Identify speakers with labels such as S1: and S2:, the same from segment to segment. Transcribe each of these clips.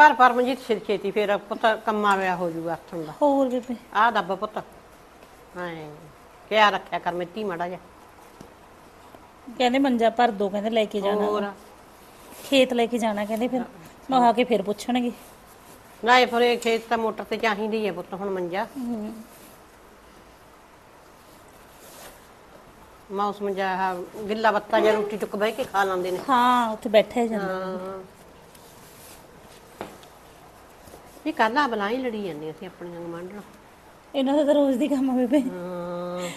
S1: ਪਰ ਪਰ ਮਨਜੀਤ ਛੇ ਛੇਤੀ ਫੇਰ ਪੁੱਤ ਕੰਮਾਂ ਵਿਆ ਹੋ ਜੂਗਾ ਹੱਥੋਂ ਦਾ
S2: ਹੋਰ ਬੇਬੇ?
S1: ਆਹ ਦੱਬ ਪੁੱਤ। ਹਾਂ ਕਿਆ ਰੱਖਿਆ ਕਰ ਮਿੱਟੀ ਮੜਾ ਜਾ
S2: ਕਹਿੰਦੇ ਮੰਜਾ ਭਰ ਦੋ ਕਹਿੰਦੇ ਲੈ ਕੇ ਜਾਣਾ।
S1: ਹੋਰ?
S2: ਖੇਤ ਲੈ ਕੇ ਜਾਣਾ ਕਹਿੰਦੇ ਫਿਰ। ਮੈਂ ਆ ਕੇ ਫਿਰ ਪੁੱਛਣਗੇ।
S1: ਨਾ ਇਹ ਫਿਰ ਇਹ ਖੇਤ ਤਾਂ ਮੋਟਰ ਤੇ ਚਾਹੀਦੀ ਹੈ ਪੁੱਤ ਹੁਣ ਮੰਜਾ। ਮਾਉਸ ਮੰਜਾ ਆਹ ਗਿੱਲਾ ਬੱਤਾ ਜਾਂ ਰੋਟੀ ਟੁੱਕ ਬਹਿ ਕੇ ਖਾ ਲੈਂਦੇ ਨੇ।
S2: ਹਾਂ ਉੱਥੇ ਬੈਠੇ ਜਾਂਦੇ
S1: ਹਾਂ। ਇਹ ਕੱਲਾ ਬਲਾਈ ਲੜੀ ਜਾਂਦੀ ਅਸੀਂ ਆਪਣੀਆਂ ਗਮਾਂਡਣਾ
S2: ਇਹਨਾਂ ਦਾ ਤਾਂ ਰੋਜ਼ ਦੀ ਕੰਮ ਆ ਬੇਬੇ।
S1: ਹਾਂ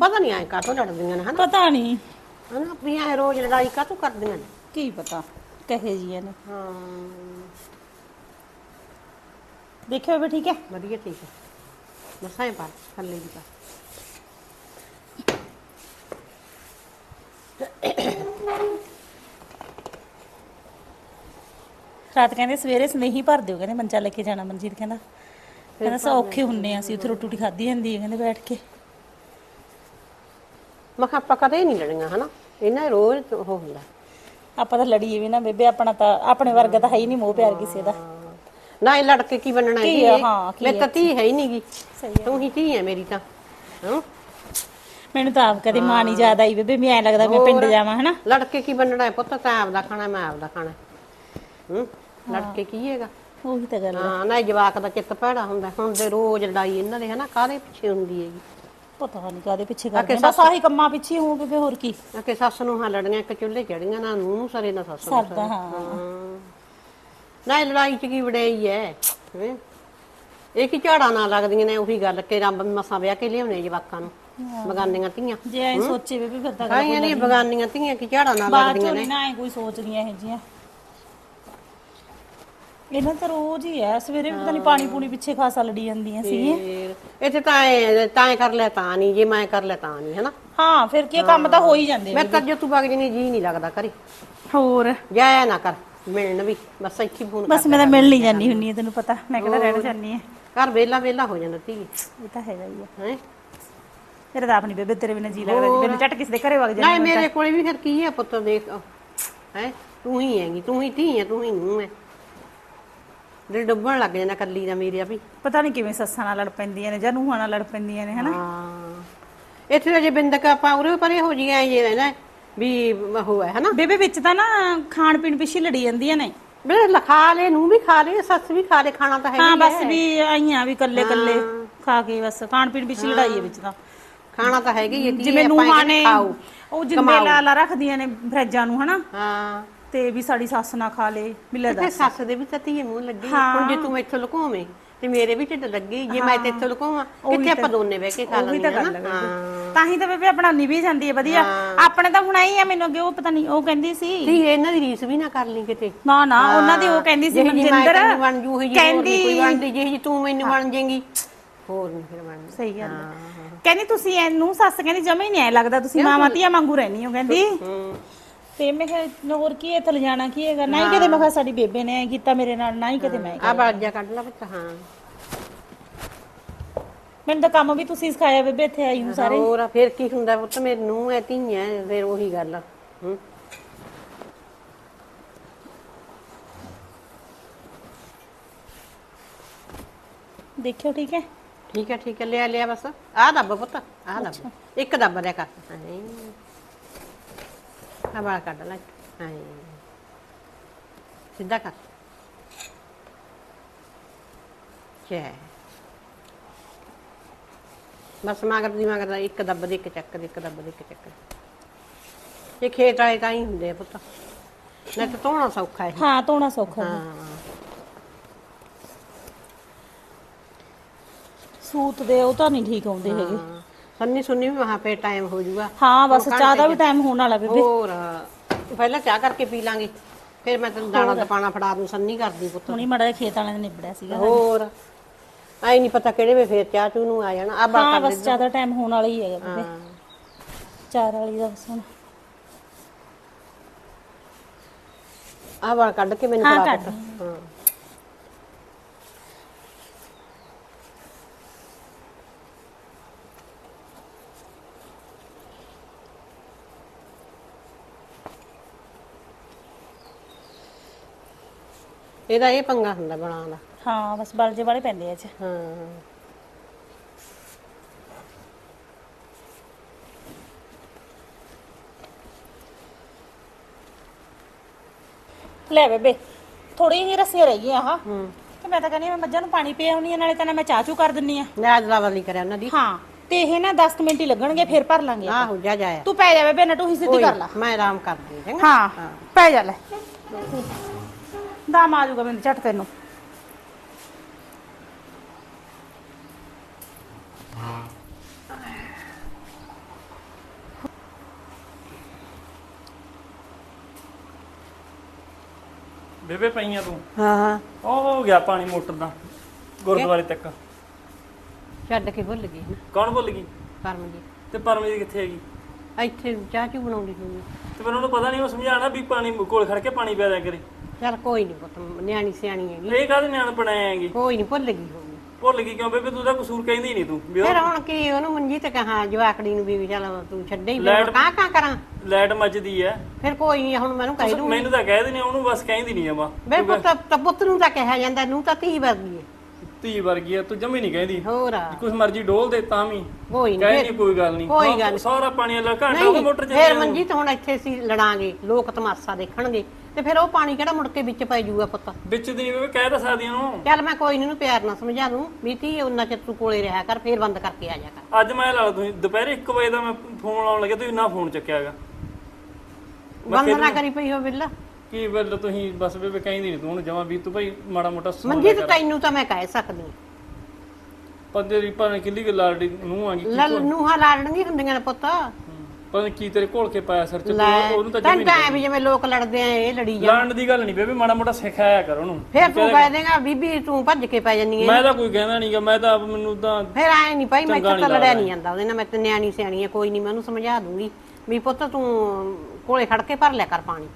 S1: ਪਤਾ ਨਹੀਂ ਆਏ ਕਾਹਤੋਂ ਲੜਦੀਆਂ ਨੇ ਹਨਾ?
S2: ਪਤਾ ਨਹੀਂ।
S1: ਹਨਾ ਆਪਣੀਆਂ ਇਹ ਰੋਜ਼ ਲੜਾਈ ਕਾਹਤੋਂ ਕਰਦੀਆਂ ਨੇ?
S2: ਕੀ ਪਤਾ ਕਹੇ ਜੀ ਨੇ।
S1: ਹਾਂ।
S2: ਦੇਖਿਓ ਬੇਬੇ ਠੀਕ ਹੈ?
S1: ਵਧੀਆ ਠੀਕ ਹੈ। ਮਸਾਂ ਪਾ ਥੱਲੇ ਦੀ ਪਾ।
S2: ਰਾਤ ਕਹਿੰਦੇ ਸਵੇਰੇ ਸਨੇਹੀ ਭਰ ਦਿਓ ਕਹਿੰਦੇ ਮੰਜਾ ਲੈ ਕੇ ਜਾਣਾ ਮਨਜੀਤ ਕਹਿੰਦਾ। ਕਹਿੰਦਾ ਸੌਖੇ ਹੁੰਨੇ ਆ ਅਸੀਂ ਉੱਥੇ ਰੋਟੀ ਖਾਧੀ ਜਾਂਦੀ ਹੈ ਕਹਿੰਦੇ ਬੈਠ ਕੇ।
S1: ਮੈਂ ਕਿਹਾ ਆਪਾਂ ਕਦੇ ਨਹੀਂ ਲੜੀਆਂ ਹਨਾ? ਇਹਨਾਂ ਰੋਜ਼ ਉਹ ਹੁੰਦਾ।
S2: ਆਪਾਂ ਤਾਂ ਲੜੀਏ ਵੀ ਨਾ ਬੇਬੇ ਆਪਣਾ ਤਾਂ ਆਪਣੇ ਵਰਗਾ ਤਾਂ ਹੈ ਹੀ ਨਹੀਂ ਮੋਹ ਪਿਆਰ ਕਿਸੇ ਦਾ।
S1: ਨਾ ਇਹ ਲੜ ਕੇ ਕੀ ਬਣਨਾ
S2: ਕੀ ਹਾਂ, ਕੀ
S1: ਮੈਂ ਤਾਂ ਧੀ ਹੈ ਹੀ ਨਹੀਂਗੀ ਤੂੰ ਹੀ ਧੀ ਹੈ ਮੇਰੀ ਤਾਂ ਹਾਂ?
S2: ਮੈਨੂੰ ਤਾਂ ਆਪ ਕਦੇ ਮਾਂ ਨਹੀਂ ਯਾਦ ਆਈ ਬੇਬੇ ਮੈਂ ਐਂ ਲੱਗਦਾ ਮੈਂ ਪਿੰਡ ਜਾਵਾਂ ਹਨਾ?
S1: ਲੜ ਕੇ ਕੀ ਬਣਨਾ ਹੈ ਪੁੱਤ? ਤਾਂ ਆਪਦਾ ਖਾਣਾ ਮੈਂ ਆਪਦਾ ਖਾਣਾ। ਹੂੰ? ਲੜ ਕੇ ਕੀ ਹੈਗਾ?
S2: ਉਹੀ ਤਾਂ ਗੱਲ।
S1: ਹਾਂ। ਨਾ ਇਹ ਜਵਾਕ ਦਾ ਚਿੱਤ ਭੈੜਾ ਹੁੰਦਾ। ਹੁਣ ਦੇ ਰੋਜ਼ ਲੜਾਈ ਇਹਨਾਂ ਦੇ ਹਨਾ? ਕਾਹਦੇ ਪਿੱਛੇ ਹੁੰਦੀ ਹੈਗੀ?
S2: ਪਤਾ ਨਹੀਂ ਕਾਦੇ ਪਿੱਛੇ ਕਰਦੇ ਆ। ਬਸ ਆਹੀ ਕੰਮਾਂ ਪਿੱਛੇ ਹੋਂ ਬੇਬੇ ਹੋਰ ਕੀ।
S1: ਕਿ ਸੱਸ ਨੂੰ ਹਾਂ ਲੜੀਆਂ ਇੱਕ ਚੁੱਲ੍ਹੇ ਚੜੀਆਂ ਨਾ ਨੂੰ ਨੂੰ ਸਰੇ ਨਾ ਸੱਸ ਨੂੰ
S2: ਸਰਦਾ ਹਾਂ।
S1: ਨਾ ਇਹ ਲੜਾਈ ਚ ਕੀ ਹੈ? ਹੈਂ? ਇਹ ਕੀ ਝਾੜਾ ਨਾ ਲੱਗਦੀਆਂ ਨੇ? ਉਹੀ ਗੱਲ ਕਿ ਰੱਬ ਮਸਾਂ ਵਿਆਹ ਕੇ ਲਿਆਉਣੇ ਜਵਾਕਾਂ ਨੂੰ ਬਗਾਨੀਆਂ ਧੀਆਂ।
S2: ਜੇ ਐ ਸੋਚੇ ਬੇਬੇ ਫਿਰ ਤਾਂ
S1: ਕਾਹੀਆਂ ਨਹੀਂ ਬਗਾਨੀਆਂ ਧੀਆਂ ਕੀ ਝਾੜਾ ਨਾ
S2: ਬਾਅਦ
S1: ਲੱਗਦੀਆਂ
S2: ਚੋਂ
S1: ਨੇ?
S2: ਨਹੀਂ ਨਾ ਐ ਕੋਈ ਸੋਚਦੀਆਂ ਇਹ ਜੀਆਂ ਇਹਨਾਂ ਤਾਂ ਰੋਜ਼ ਹੀ ਐ ਸਵੇਰੇ ਵੀ ਪਤਾ ਨਹੀਂ ਪਾਣੀ ਪੂਣੀ ਪਿੱਛੇ ਖਾਸਾ ਲੜੀ ਜਾਂਦੀਆਂ ਸੀ
S1: ਫੇਰ ਇੱਥੇ ਤਾਂ ਐਂ ਤਾਂ ਐਂ ਕਰ ਲੈ ਤਾਂ ਨਹੀਂ ਜੇ ਮੈਂ ਕਰ ਲੈ ਤਾਂ ਨਹੀਂ ਹਨਾ?
S2: ਹਾਂ ਫਿਰ ਕੀ ਕੰਮ ਤਾਂ ਹੋ ਹੀ ਜਾਂਦੇ
S1: ਮੈਂ ਤਾਂ ਜੇ ਤੂੰ ਬਗ ਜਣੀ ਜੀ ਨਹੀਂ ਲੱਗਦਾ ਕਰੀ
S2: ਹੋਰ?
S1: ਜਾਇਆ ਨਾ ਕਰ ਮਿਲਣ ਵੀ ਬਸ ਇੱਥੇ ਫੋਨ
S2: ਬਸ ਮੈਂ ਤਾਂ ਮਿਲ ਨਹੀਂ ਜਾਂਦੀ ਹੁੰਨੀ ਆ ਤੈਨੂੰ ਪਤਾ ਮੈਂ ਕਿਹੜਾ ਰਹਿਣਾ ਚਾਹਨੀ ਆ।
S1: ਕਰ ਵੇਲਾ ਵੇਲਾ ਹੋ ਜਾਂਦਾ ਧੀ।
S2: ਇਹ ਤਾਂ ਹੈਗਾ ਹੀ ਆ।
S1: ਹੈ?
S2: ਤੇਰੇ ਤਾਂ ਆਪਣੀ ਬੇਬੇ ਤੇਰੇ ਬਿਨਾਂ ਜੀ ਲੱਗਦਾ ਜੀ। ਮੈਨੂੰ ਝਟ ਕਿਸੇ ਦੇ ਘਰੇ ਵਗ ਜਾ
S1: ਨਾ ਮੇਰੇ ਕੋਲੇ ਵੀ ਫਿਰ ਕੀ ਹੈ ਪੁੱਤ ਦੇਖ। ਹੈ? ਤੂੰ ਹੀ ਹੈਗੀ ਤੂੰ ਹੀ ਧੀ ਹੈ ਤੂੰ ਹੀ ਨੂੰ ਹੈ ਦਿਲ ਡੁੱਬਣ ਲੱਗ ਜਾਂਦਾ ਕੱਲੀ ਦਾ ਮੇਰੇ ਵੀ।
S2: ਪਤਾ ਨਹੀਂ ਕਿਵੇਂ ਸੱਸਾਂ ਨਾਲ ਲੜ ਪੈਂਦੀਆਂ ਨੇ ਜਾਂ ਨੂੰਹਾਂ ਨਾਲ ਲੜ ਪੈਂਦੀਆਂ ਨੇ ਹਨਾ?
S1: ਹਾਂ। ਇੱਥੇ ਤਾਂ ਜੇ ਬਿੰਦਕ ਆਪਾਂ ਉਰੇ ਪਰੇ ਹੋ ਜੀਆਂ ਇਹ ਨਾ ਵੀ ਉਹ ਹੈ ਹਨਾ?
S2: ਬੇਬੇ ਵਿੱਚ ਤਾਂ ਨਾ ਖਾਣ ਪੀਣ ਪਿੱਛੇ ਲੜੀ ਜਾਂਦੀਆਂ ਨੇ।
S1: ਬੇ ਲਖਾ ਲੈ ਨੂੰ ਵੀ ਖਾ ਲੈ ਸੱਸ ਵੀ ਖਾ ਲੈ ਖਾਣਾ ਤਾਂ ਹੈ
S2: ਹਾਂ ਬਸ ਵੀ ਆਈਆਂ ਵੀ ਕੱਲੇ ਕੱਲੇ ਖਾ ਕੇ ਬਸ ਖਾਣ ਪੀਣ ਪਿੱਛੇ ਲੜਾਈ ਹੈ ਵਿੱਚ ਤਾਂ।
S1: ਖਾਣਾ ਤਾਂ ਹੈਗਾ ਹੀ ਹੈ ਧੀ,
S2: ਜਿਵੇਂ
S1: ਆਪਾਂ
S2: ਨੂੰਹਾਂ
S1: ਇਹ
S2: ਨੇ
S1: ਖਾਓ
S2: ਉਹ ਜਿੰਦੇ ਲਾ ਲਾ ਰੱਖਦੀਆਂ ਨੇ ਫਰਿੱਜਾਂ ਨੂੰ ਹਨਾ?
S1: ਹਾਂ।
S2: ਤੇ ਵੀ ਸਾਡੀ ਸੱਸ ਨਾ ਖਾ ਲੇ ਵੀ ਲੈ
S1: ਤੇ
S2: ਦੱਸ।
S1: ਸੱਸ ਦੇ ਵੀ ਤਾਂ ਧੀਏ ਮੂੰਹ ਲੱਗੀ ਹੁਣ ਜੇ ਤੂੰ ਇੱਥੋਂ ਲੁਕਾਵੇਂ ਤੇ ਮੇਰੇ ਵੀ ਢਿੱਡ ਲੱਗੀ ਜੇ ਮੈਂ ਤੇ ਇੱਥੋਂ ਲੁਕਾਵਾਂ ਕਿੱਥੇ ਆਪਾਂ ਦੋਨੇ ਬਹਿ ਕੇ ਖਾ
S2: ਉਹੀ ਤਾਂ
S1: ਹਾਂ
S2: ਗੱਲ ਹੈ
S1: ਹਾਂ।
S2: ਤਾਂ ਹੀ ਤਾਂ ਬੇਬੇ ਆਪਣਾ ਨਿਭੀ ਜਾਂਦੀ ਹੈ ਵਧੀਆ। ਆਪਣੇ ਤਾਂ ਹੁਣ ਆਈ ਆ ਮੈਨੂੰ ਅੱਗੇ ਉਹ ਪਤਾ ਨਹੀਂ ਉਹ ਕਹਿੰਦੀ ਸੀ।
S1: ਧੀ ਇਹਨਾਂ ਦੀ ਰੀਸ ਵੀ ਨਾ ਕਰ ਲਈ ਕਿਤੇ।
S2: ਨਾ ਨਾ ਉਹਨਾਂ ਦੀ ਉਹ ਕਹਿੰਦੀ ਸੀ
S1: ਜਿਹੀ ਜਿਹੀ ਮੈਂ
S2: ਮਨਜਿੰਦਰ।
S1: ਤੈਨੂੰ ਬਣ ਜੂ ਜਿਹੀ ਹੋਰ ਨੀ ਕੋਈ
S2: ਕਹਿੰਦੀ
S1: ਬਣਦੀ ਜਿਹੀ ਜਿਹੀ ਤੂੰ ਮੈਨੂੰ ਬਣ ਜਾਏਗੀ ਹੋਰ ਨਹੀਂ ਫਿਰ ਬਣਦੀ
S2: ਸਹੀ ਗੱਲ ਹੈ। ਕਹਿੰਦੀ ਤੁਸੀਂ ਇਹਨੂੰ ਸੱਸ ਕਹਿੰਦੀ ਜਮੇ ਹੀ ਨਹੀਂ ਐ ਲੱਗਦਾ ਤੁਸੀਂ ਮਾਵਾਂ ਧੀਆਂ ਵਾਂਗੂ ਰਹਿਣੀ ਹੋ ਕਹਿੰਦੀ।
S1: ਹੂੰ।
S2: ਤੇ ਮੈਂ ਕਿਹਾ ਹੋਰ ਕੀ ਇੱਥੇ ਲਿਜਾਣਾ ਕੀ ਹੈਗਾ? ਨਾ ਹੀ ਕਦੇ ਮੈਂ ਕਿਹਾ ਸਾਡੀ ਬੇਬੇ ਨੇ ਐਂ ਕੀਤਾ ਮੇਰੇ ਨਾਲ ਨਾ ਹੀ ਕਦੇ ਮੈਂ
S1: ਆ ਬਾਜਾ ਕੱਢ ਲਾ ਬੱਚਾ ਹਾਂ।
S2: ਮੈਨੂੰ ਤਾਂ ਕੰਮ ਵੀ ਤੁਸੀਂ ਸਿਖਾਇਆ ਬੇਬੇ ਇੱਥੇ ਆਈ ਹੂੰ ਸਾਰੇ।
S1: ਹੋਰ ਫਿਰ ਕੀ ਹੁੰਦਾ ਪੁੱਤ ਮੇਰੇ ਨੂੰ ਐ ਧੀਆਂ ਫਿਰ ਉਹੀ ਗੱਲ ਹੂੰ।
S2: ਦੇਖਿਓ ਠੀਕ ਹੈ?
S1: ਠੀਕ ਹੈ ਠੀਕ ਹੈ ਲਿਆ ਲਿਆ ਬਸ। ਆ ਦੱਬ ਪੁੱਤ ਆ ਦੱਬ। ਇੱਕ ਦੱਬ ਦਿਆ ਕਰ। ਹਾਂ ਆ ਬਾਹਰ ਕੱਢ ਲੈ। ਹਾਂ ਸਿੱਧਾ ਕਰ। ਚੈ। ਬਸ ਮਗਰ ਦੀ ਮਗਰ ਦਾ ਇੱਕ ਦੱਬ ਦੇ ਇੱਕ ਚੱਕ ਦੇ ਇੱਕ ਦੱਬ ਦੇ ਇੱਕ ਚੱਕ। ਇਹ ਖੇਤ ਵਾਲੇ ਤਾਂ ਹੀ ਹੁੰਦੇ ਆ ਪੁੱਤ। ਨਹੀਂ ਤਾਂ ਧੋਣਾ ਸੌਖਾ ਹੈ
S2: ਹਾਂ ਧੋਣਾ ਸੌਖਾ ਹੈ।
S1: ਹਾਂ।
S2: ਸੂਤ ਦੇ ਉਹ ਤਾਂ ਨਹੀਂ ਠੀਕ ਆਉਂਦੇ ਹੈਗੇ।
S1: ਸੰਨੀ ਸੁੰਨੀ ਵੀ ਵਹਾਂ ਪੇ ਟਾਈਮ ਹੋ ਜਾਊਗਾ
S2: ਹਾਂ ਬਸ ਚਾਹ ਦਾ ਵੀ ਟਾਈਮ ਹੋਣ ਵਾਲਾ ਬੇਬੇ।
S1: ਹੋਰ ਪਹਿਲਾਂ ਚਾਹ ਕਰਕੇ ਪੀ ਲਾਂਗੇ। ਫਿਰ ਮੈਂ ਤੈਨੂੰ ਦਾਣਾ ਤੇ ਪਾਣਾ ਫੜਾ ਦੂੰ ਸੰਨੀ ਕਰਦੀ ਪੁੱਤ।
S2: ਹੁਣੀ ਮੜਾ ਖੇਤ ਵਾਲਿਆਂ ਨੇ ਨਿਬੜਿਆ ਸੀਗਾ
S1: ਹੋਰ ਆਈ ਨਹੀਂ ਪਤਾ ਕਿਹੜੇ ਵੇ ਫੇਰ ਚਾਹ ਚੂ ਨੂੰ ਆ ਜਾਣਾ। ਆ ਬਾ
S2: ਹਾਂ
S1: ਕਰ
S2: ਬਸ ਚਾਹ ਦਾ ਟਾਈਮ ਹੋਣ ਵਾਲਾ ਹੀ ਹੈਗਾ ਬੇਬੇ। ਚਾਰ ਵਾਲੀ ਦਾ ਬਸ ਹੁਣ।
S1: ਆ ਵਾਲ ਕੱਢ ਕੇ ਮੈਨੂੰ ਫੜਾ ਪੁੱਤ। ਹਾਂ। ਇਹਦਾ ਇਹ ਪੰਗਾ ਹੁੰਦਾ ਬਣਾਉਣ ਦਾ।
S2: ਹਾਂ ਬਸ ਬਲਜੇ ਵਾਲੇ ਪੈਂਦੇ ਆ ਚ।
S1: ਹਾਂ।
S2: ਲੈ ਬੇਬੇ ਥੋੜੀ ਜਿਹੀ ਰੱਸੀਆਂ ਰਹਿ ਗਈਆਂ ਹਾਂ
S1: ਹੂੰ।
S2: ਤੇ ਮੈਂ ਤਾਂ ਕਹਿੰਦੀ ਹਾਂ ਮੈਂ ਮੱਝਾਂ ਨੂੰ ਪਾਣੀ ਪਿਆ ਆਉਣੀ ਆ ਨਾਲੇ ਤਾਂ ਨਾ ਮੈਂ ਚਾਹ ਚੂ ਕਰ ਦਿੰਨੀ ਆ
S1: ਨਿਆਜ ਲਾਵਲੀ ਕਰਿਆ ਉਹਨਾਂ ਦੀ।
S2: ਹਾਂ ਤੇ ਇਹ ਨਾ 10 ਕੁ ਮਿੰਟ ਹੀ ਲੱਗਣਗੇ ਫਿਰ ਭਰ ਲਾਂਗੇ।
S1: ਆਹੋ ਜਾ ਜਾਇਆ
S2: ਤੂੰ ਪੈ ਜਾ ਬੇਬੇ ਨਟੂ ਹੀ ਸਿੱਧੀ ਕਰ ਲਾ।
S1: ਮੈਂ ਆਰਾਮ ਕਰਦੀ ਚੰਗਾ?
S2: ਹਾਂ। ਪੈ ਜਾ ਲੈ। ਦਾਮ ਆ ਜਾਊਗਾ ਮੈਨੂੰ ਝਟ ਤੈਨੂੰ।
S3: ਬੇਬੇ ਪਈਆਂ ਤੂੰ?
S1: ਹਾਂ ਹਾਂ।
S3: ਉਹ ਹੋ ਗਿਆ ਪਾਣੀ ਮੋਟਰ ਦਾ ਗੁਰਦੁਆਰੇ ਤੱਕ।
S1: ਛੱਡ ਕੇ ਭੁੱਲ ਗਈ ਨਾ
S3: ਕੌਣ ਭੁੱਲ ਗਈ?
S1: ਕਰਮ ਜੀ
S3: ਤੇ ਪਰਮਜੀਤ ਕਿੱਥੇ ਹੈਗੀ?
S1: ਇੱਥੇ ਚਾਹ ਚੂ ਬਣਾਉਂਦੀ ਹੋਈ
S3: ਤੇ ਮੈਨੂੰ ਉਹਨੂੰ ਪਤਾ ਨਹੀਂ ਉਹ ਸਮਝਾਣਾ ਵੀ ਪਾਣੀ ਕੋਲ ਖੜ ਕੇ ਪਾਣੀ ਪਿਆ ਦਿਆ ਕਰੇ।
S1: ਚੱਲ ਕੋਈ ਨਹੀਂ ਪੁੱਤ ਨਿਆਣੀ ਸਿਆਣੀ ਹੈਗੀ।
S3: ਇਹ ਕਾਹਦੇ ਨਿਆਣ ਬਣਾਏਗੀ
S1: ਕੋਈ ਨਹੀਂ ਭੁੱਲ ਗਈ ਹੋਊਗੀ।
S3: ਭੁੱਲ ਗਈ ਕਿਉਂ? ਬੇਬੇ ਤੂੰ ਤਾਂ ਕਸੂਰ ਕਹਿੰਦੀ ਨਹੀਂ ਤੂੰ ਵੀ ਉਹ
S1: ਫਿਰ ਹੁਣ ਕੀ ਉਹਨੂੰ ਮੰਜੀ ਤੇ ਕਹਾ ਜਵਾਕੜੀ ਨੂੰ ਵੀ ਚੱਲ ਤੂੰ ਛੱਡੇ ਹੀ
S3: ਲੈਟ-
S1: ਕਾਂ ਕਾਂ ਕਰਾਂ?
S3: ਲਾਈਟ ਮੱਚਦੀ ਐ।
S1: ਫਿਰ ਕੋਈ ਨਹੀਂ ਹੁਣ ਮੈਨੂੰ ਕਹਿ ਦੂੰ
S3: ਮੈਨੂੰ ਤਾਂ ਕਹਿ ਦਿੰਦੇ ਉਹਨੂੰ ਬਸ ਕਹਿੰਦੀ ਨਹੀਂ ਜਮਾ
S1: ਬੇ। ਪੁੱਤ ਤਾਂ ਪੁੱਤ ਨੂੰ ਤਾਂ ਕਿਹਾ ਜਾਂਦਾ ਨੂੰ ਤਾਂ ਧੀ ਵਰਗੀ
S3: ਧੀ ਵਰਗੀ ਐ ਤੂੰ ਜਮੀ ਨਹੀਂ ਕਹਿੰਦੀ।
S1: ਹੋਰ
S3: ਕੁਛ ਮਰਜ਼ੀ ਡੋਲ ਦੇ ਤਾਂ ਵੀ।
S1: ਕੋਈ ਨਹੀਂ
S3: ਨਹੀਂ ਕੋਈ ਗੱਲ ਨਹੀਂ
S1: ਕੋਈ ਗੱਲ ਨੀ।
S3: ਸਾਰਾ ਪਾਣੀ ਵਾਲਾ ਘੰਟਾ ਉਹ ਮੋਟਰ ਚੱਲੀ
S1: ਫਿਰ
S3: ਜਾਂਦੀ।
S1: ਮੰਜੀ ਤੇ ਹੁਣ ਇੱਥੇ ਅਸੀਂ ਲੜਾਂਗੇ ਲੋਕ ਤਮਾਸ਼ਾ ਦੇਖਣਗੇ। ਤੇ ਫਿਰ ਉਹ ਪਾਣੀ ਕਿਹੜਾ ਮੁੜ ਕੇ ਵਿੱਚ ਪੈ ਜਾਊਗਾ ਪੁੱਤ?
S3: ਵਿੱਚ ਦੀ ਬੇਬੇ ਕਹਿ ਤਾਂ ਸਕਦੀ ਉਹਨੂੰ।
S1: ਚੱਲ ਮੈਂ ਕੋਈ ਨੀ ਨੂੰ ਪਿਆਰ ਨਾਲ ਸਮਝਾ ਦੂੰ। ਵੀ ਧੀ ਉਹਨਾਂ ਚਿਰ ਤੂੰ ਕੋਲੇ ਰਿਹਾ ਕਰ ਫੇਰ ਬੰਦ ਕਰਕੇ ਆ ਜਾ ਕਰ।
S3: ਅੱਜ ਮੈਂ ਲਾ ਲਾ ਤੁਸੀਂ ਦੁਪਹਿਰੇ 1 ਵਜੇ ਦਾ ਮੈਂ ਫੋਨ ਲਾਉਣ ਲੱਗਿਆ ਤੁਸੀਂ ਨਾ ਫੋਨ ਚੱਕਿਆਗਾ
S1: ਬੰਦ ਨਾ ਕਰੀ ਪਈ ਹੋ ਬਿੱਲਾ।
S3: ਕੀ ਬਲ ਤੁਸੀਂ ਬਸ ਬੇਬੇ ਕਹਿੰਦੀ ਨਹੀਂ ਤੂੰ ਜਮਾ ਵੀ ਤੂੰ ਭਾਈ ਮਾੜਾ ਮੋਟਾ ਸੁਣ
S1: ਮੰਜੀ ਤੇ ਤੈਨੂੰ ਤਾਂ ਮੈਂ ਕਹਿ ਸਕਦੀ ਹਾਂ।
S3: ਪੱਦੇ ਦੀ ਭਾਵੇਂ ਕਿੱਲੀ ਕਿ ਲਾੜੀ ਨੂੰ ਆ ਗਈ
S1: ਲੈ ਨੂੰਹਾਂ ਲਾੜਨਗੀ ਹੁੰਦੀਆਂ ਨੇ ਪੁੱਤ।
S3: ਨੀ ਕੀ ਤੇਰੇ ਘੋਲ ਕੇ ਪਾਇਆ ਸਿਰ ਚ ਤੂੰ
S1: ਲੈ
S3: ਉਹਨੂੰ ਤਾਂ
S1: ਤੈਨੂੰ
S3: ਜਮੀ
S1: ਤਾਂ ਐਂ ਵੀ ਜਿਵੇਂ ਲੋਕ ਲੜਦੇ ਆ ਇਹ ਲੜੀ ਜਾ
S3: ਲੜਨ ਦੀ ਗੱਲ ਨਹੀਂ ਬੇਬੇ ਮਾੜਾ ਮੋਟਾ ਸਿਖਾਇਆ ਕਰ ਉਹਨੂੰ।
S1: ਫੇਰ ਤੂੰ ਕਹਿ ਦੇਗਾ ਬੀਬੀ ਤੂੰ ਭੱਜ ਕੇ ਪੈ ਜੰਨੀ ਐ
S3: ਮੈਂ ਤਾਂ ਕੋਈ ਕਹਿੰਦਾ ਨਹੀਂਗਾ ਮੈਂ ਤਾਂ ਆਪ ਮੈਨੂੰ ਤਾਂ
S1: ਫਿਰ ਐ ਨਹੀਂ ਭਾਈ ਮੈਂ
S3: ਚੰਗਾ
S1: ਤਾਂ
S3: ਨੀ
S1: ਲੜਿਆ। ਨਹੀਂ ਜਾਂਦਾ ਉਹਦੇ ਨਾਲ ਮੈਂ ਤੇ ਨਿਆਣੀ ਸਿਆਣੀ ਆ ਕੋਈ ਨਹੀਂ ਮੈਂ ਉਹਨੂੰ ਸਮਝਾ ਦੂੰਗੀ। ਵੀ ਪੁੱਤ ਤੂੰ ਕੋਲੇ ਖੜ ਕੇ ਭਰ ਲਿਆ ਕਰ ਪਾਣੀ।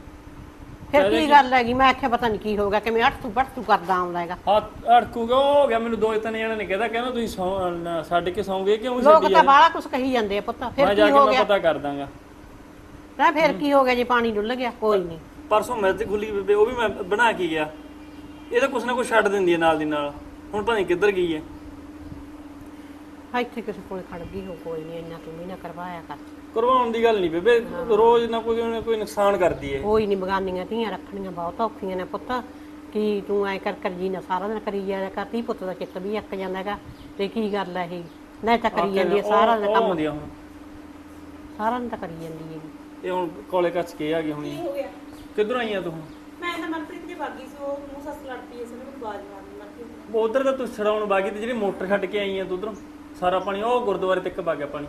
S1: ਫਿਰ ਕੀ ਗੱਲ ਹੈਗੀ? ਮੈਂ ਆਖਿਆ ਪਤਾ ਨਹੀਂ ਕੀ ਹੋ ਗਿਆ ਕਿਵੇਂ ਅੱਠ ਤੂੰ ਬੱਟ ਤੂੰ ਕਰਦਾ ਆਉਂਦਾ ਹੈਗਾ।
S3: ਹੱਥ ਅੜਕੂਗਾ ਉਹ ਹੋ ਗਿਆ? ਮੈਨੂੰ ਦੋ ਤਿੰਨ ਜਣੇ ਨੇ ਕਹਿੰਦਾ ਕਹਿੰਦਾ ਤੁਸੀਂ ਸੌਂ- ਛੱਡ ਕੇ ਸੌਂਗੇ ਕਿਉਂ
S1: ਲੋਕ
S3: ਛੱਡੀ
S1: ਤਾਂ ਬਾਹਲਾ ਕੁਝ ਕਹੀ ਜਾਂਦੇ ਆ ਪੁੱਤ। ਫਿਰ
S3: ਮੈਂ ਜਾ
S1: ਕੀ
S3: ਕੇ
S1: ਹੋ
S3: ਮੈਂ
S1: ਗਿਆ?
S3: ਪਤਾ ਕਰ ਦਾਂਗਾ।
S1: ਨਾ ਫਿਰ ਕੀ ਹੋ ਗਿਆ ਜੇ ਪਾਣੀ ਡੁੱਲ ਗਿਆ? ਕੋਈ ਨਹੀਂ
S3: ਪਰਸੋਂ ਮਿਰਚ ਖੁੱਲੀ ਬੇਬੇ ਉਹ ਵੀ ਮੈਂ ਬਣਾ ਕੇ ਗਿਆ। ਇਹ ਤਾਂ ਕੁਛ ਨਾ ਕੁਛ ਛੱਡ ਦਿੰਦੀ ਹੈ ਨਾਲ ਦੀ ਨਾਲ। ਹੁਣ ਪਤਾ ਨਹੀਂ ਕਿੱਧਰ ਗਈ ਹੈ।
S1: ਇੱਥੇ ਕਿਸੇ ਕੋਲੇ ਖੜ ਗਈ ਹੋ ਕੋਈ ਨਹੀਂ ਇੰਨਾ ਤੂੰ ਵੀ ਨਾ ਕਰਵਾਇਆ ਕਰ।
S3: ਕਰਵਾਉਣ ਦੀ ਗੱਲ ਨਹੀਂ ਬੇਬੇ ਰੋਜ਼ ਨਾ ਕੋਈ ਨਾ ਕੋਈ ਨੁਕਸਾਨ ਕਰਦੀ ਹੈ
S1: ਕੋਈ ਨਹੀਂ ਬਗਾਨੀਆਂ ਧੀਆਂ ਰੱਖਣੀਆਂ ਬਹੁਤ ਔਖੀਆਂ ਨੇ ਪੁੱਤ। ਕੀ ਤੂੰ ਐ ਕਰ ਕਰ ਜੀ ਨਾ ਸਾਰਾ ਦਿਨ ਕਰੀ ਜਾਇਆ ਕਰ ਤੀ ਪੁੱਤ ਦਾ ਚਿੱਤ ਵੀ ਅੱਕ ਜਾਂਦਾ ਹੈਗਾ। ਤੇ ਕੀ ਗੱਲ ਹੈ ਇਹ? ਨਾ ਤਾਂ ਕਰੀ ਜਾਂਦੀ ਹੈ ਸਾਰਾ ਦਿਨ ਕੰਮ।
S3: ਆਉਂਦੀ ਆ ਹੁਣ।
S1: ਸਾਰਾ ਦਿਨ ਤਾਂ ਕਰੀ ਜਾਂਦੀ ਹੈਗੀ
S3: ਇਹ ਹੁਣ ਕੋਲੇ ਕੱਚ ਕੇ ਆ ਗਈ ਹੁਣੀ।
S2: ਹੋ ਗਿਆ?
S3: ਕਿੱਧਰੋਂ ਆਈਆਂ ਤੂੰ
S2: ਮੈਂ ਤਾਂ ਮਨਪ੍ਰੀਤ ਦੇ ਬਾਗੀ ਸੀ ਉਹ ਨੂੰ ਸੱਸ ਲੜਦੀ ਐ ਸੀ ਮੈਨੂੰ ਬਾਜ ਮਾਰਨ ਲੱਗ ਪਈ
S3: ਉਧਰ ਤਾਂ ਤੂੰ ਛੜਾਉਣ ਬਾਗੀ ਤੇ ਜਿਹੜੀ ਮੋਟਰ ਛੱਡ ਕੇ ਆਈਆਂ ਤੂੰ ਉਧਰੋਂ। ਸਾਰਾ ਪਾਣੀ ਉਹ ਗੁਰਦੁਆਰੇ ਤੱਕ ਵਗ ਗਿਆ ਪਾਣੀ।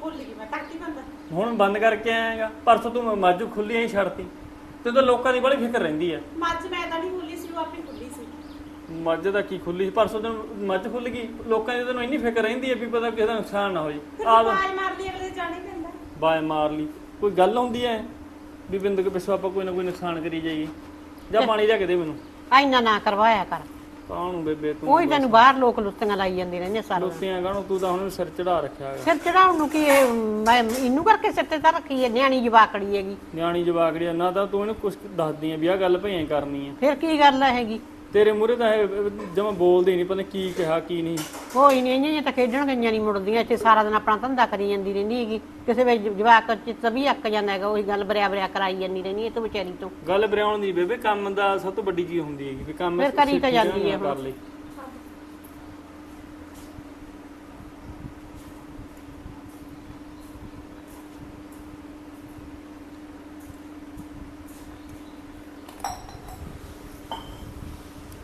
S2: ਭੁੱਲ ਗਈ ਮੈਂ ਟੱਕੀ ਬੰਦਾ
S3: ਹੁਣ ਬੰਦ ਕਰਕੇ ਆਏਗਾ ਪਰਸੋਂ ਤੂੰ ਮਾਜੂ ਖੁੱਲੀ ਐਂ ਛੱਡਤੀ। ਤੇ ਤਾਂ ਲੋਕਾਂ ਦੀ ਬੜੀ ਫਿਕਰ ਰਹਿੰਦੀ ਹੈ
S2: ਮੱਝ ਮੈਂ ਤਾਂ ਨਹੀਂ ਖੁੱਲੀ ਸੀ ਉਹ ਆਪੇ ਖੁੱਲੀ ਸੀ।
S3: ਮੱਝ ਦਾ ਕੀ ਖੁੱਲੀ ਸੀ? ਪਰਸੋਂ ਤੈਨੂੰ ਮੱਝ ਖੁੱਲ ਗਈ। ਲੋਕਾਂ ਦੀ ਤੈਨੂੰ ਇੰਨੀ ਫਿਕਰ ਰਹਿੰਦੀ ਹੈ ਵੀ ਪਤਾ ਕਿਸੇ ਦਾ ਨੁਕਸਾਨ ਨਾ ਹੋ ਜੇ ਆ
S2: ਬਾਜ ਮਾਰ ਲਈ ਅਗਲੇ ਜਾਣੇ ਪੈਂਦਾ।
S3: ਬਾਏ ਮਾਰ ਲਈ। ਕੋਈ ਗੱਲ ਹੁੰਦੀ ਹੈ ਵੀ ਬਿੰਦ ਕੇ ਪਿੱਛੋਂ ਆਪਾਂ ਕੋਈ ਨਾ ਕੋਈ ਨੁਕਸਾਨ ਕਰੀ ਜਾਈਏ। ਜਾਂ ਪਾਣੀ ਲਿਆ ਕੇ ਦੇ ਮੈਨੂੰ।
S1: ਇੰਨਾ ਨਾ ਕਰਵਾਇਆ ਕਰ।
S3: ਕਾਹਨੂੰ ਬੇਬੇ ਤੂੰ
S1: ਕੋਈ ਤੈਨੂੰ ਬਾਹਰ ਲੋਕ ਲੁੱਤੀਆਂ ਲਾਈ ਜਾਂਦੇ ਰਹਿੰਦੇ ਸਾਰਾ ਦਿਨ।
S3: ਲੁੱਤੀਆਂ ਕਾਹਨੂੰ? ਤੂੰ ਤਾਂ ਹੁਣ ਸਿਰ ਚੜਾ ਰੱਖਿਆ ਹੈਗਾ।
S1: ਸਿਰ ਚੜਾਉਣ ਨੂੰ ਕੀ ਇਹ, ਮੈਂ ਇਹਨੂੰ ਕਰਕੇ ਸਿਰ ਤੇ ਤਾਂ ਰੱਖੀ ਹੈ ਨਿਆਣੀ ਜਵਾਕੜੀ ਹੈਗੀ।
S3: ਨਿਆਣੀ ਜਵਾਕੜੀ ਨਾ ਤਾਂ ਤੂੰ ਇਹਨੂੰ ਕੁਝ ਦੱਸਦੀ ਆ ਵੀ ਆਹ ਗੱਲ ਭਈਆਂ ਕਰਨੀ ਆ।
S1: ਫਿਰ ਕੀ ਗੱਲ ਹੈਗੀ?
S3: ਤੇਰੇ ਮੂਹਰੇ ਤਾਂ ਜਮਾ ਬੋਲਦੀ ਨਹੀਂ ਪਤਾ ਕੀ ਕਿਹਾ ਕੀ ਨਹੀਂ।
S1: ਕੋਈ ਨਹੀਂ ਇੰਨੀਆਂ ਤਾਂ ਖੇਡਣ ਗਈਆਂ ਨਹੀਂ ਮੁੜਦੀਆਂ ਇੱਥੇ ਸਾਰਾ ਦਿਨ ਆਪਣਾ ਧੰਦਾ ਕਰੀ ਜਾਂਦੀ ਰਹਿੰਦੀ ਹੈਗੀ। ਕਿਸੇ ਵੇਲੇ ਜਵਾਕ ਚਿੱਤ ਵੀ ਅੱਕ ਜਾਂਦਾ ਹੈਗਾ ਉਹੀ ਗੱਲ ਬਰਿਆ ਬਰਿਆ ਕਰਾਈ ਜਾਂਦੀ ਰਹਿੰਦੀ ਇਹ ਤੋਂ ਵਿਚਾਰੀ ਤੋਂ।
S3: ਗੱਲ ਬਰਿਆਉਣ ਦੀ ਬੇਬੇ ਕੰਮ ਦਾ ਸਭ ਤੋਂ ਵੱਡੀ ਚੀਜ਼ ਹੁੰਦੀ ਹੈਗੀ ਵੀ ਕੰਮ
S1: ਫਿਰ ਕਰੀ ਤਾਂ ਜਾਂਦੀ ਹੈ
S3: ਕਰ। ਲਈ।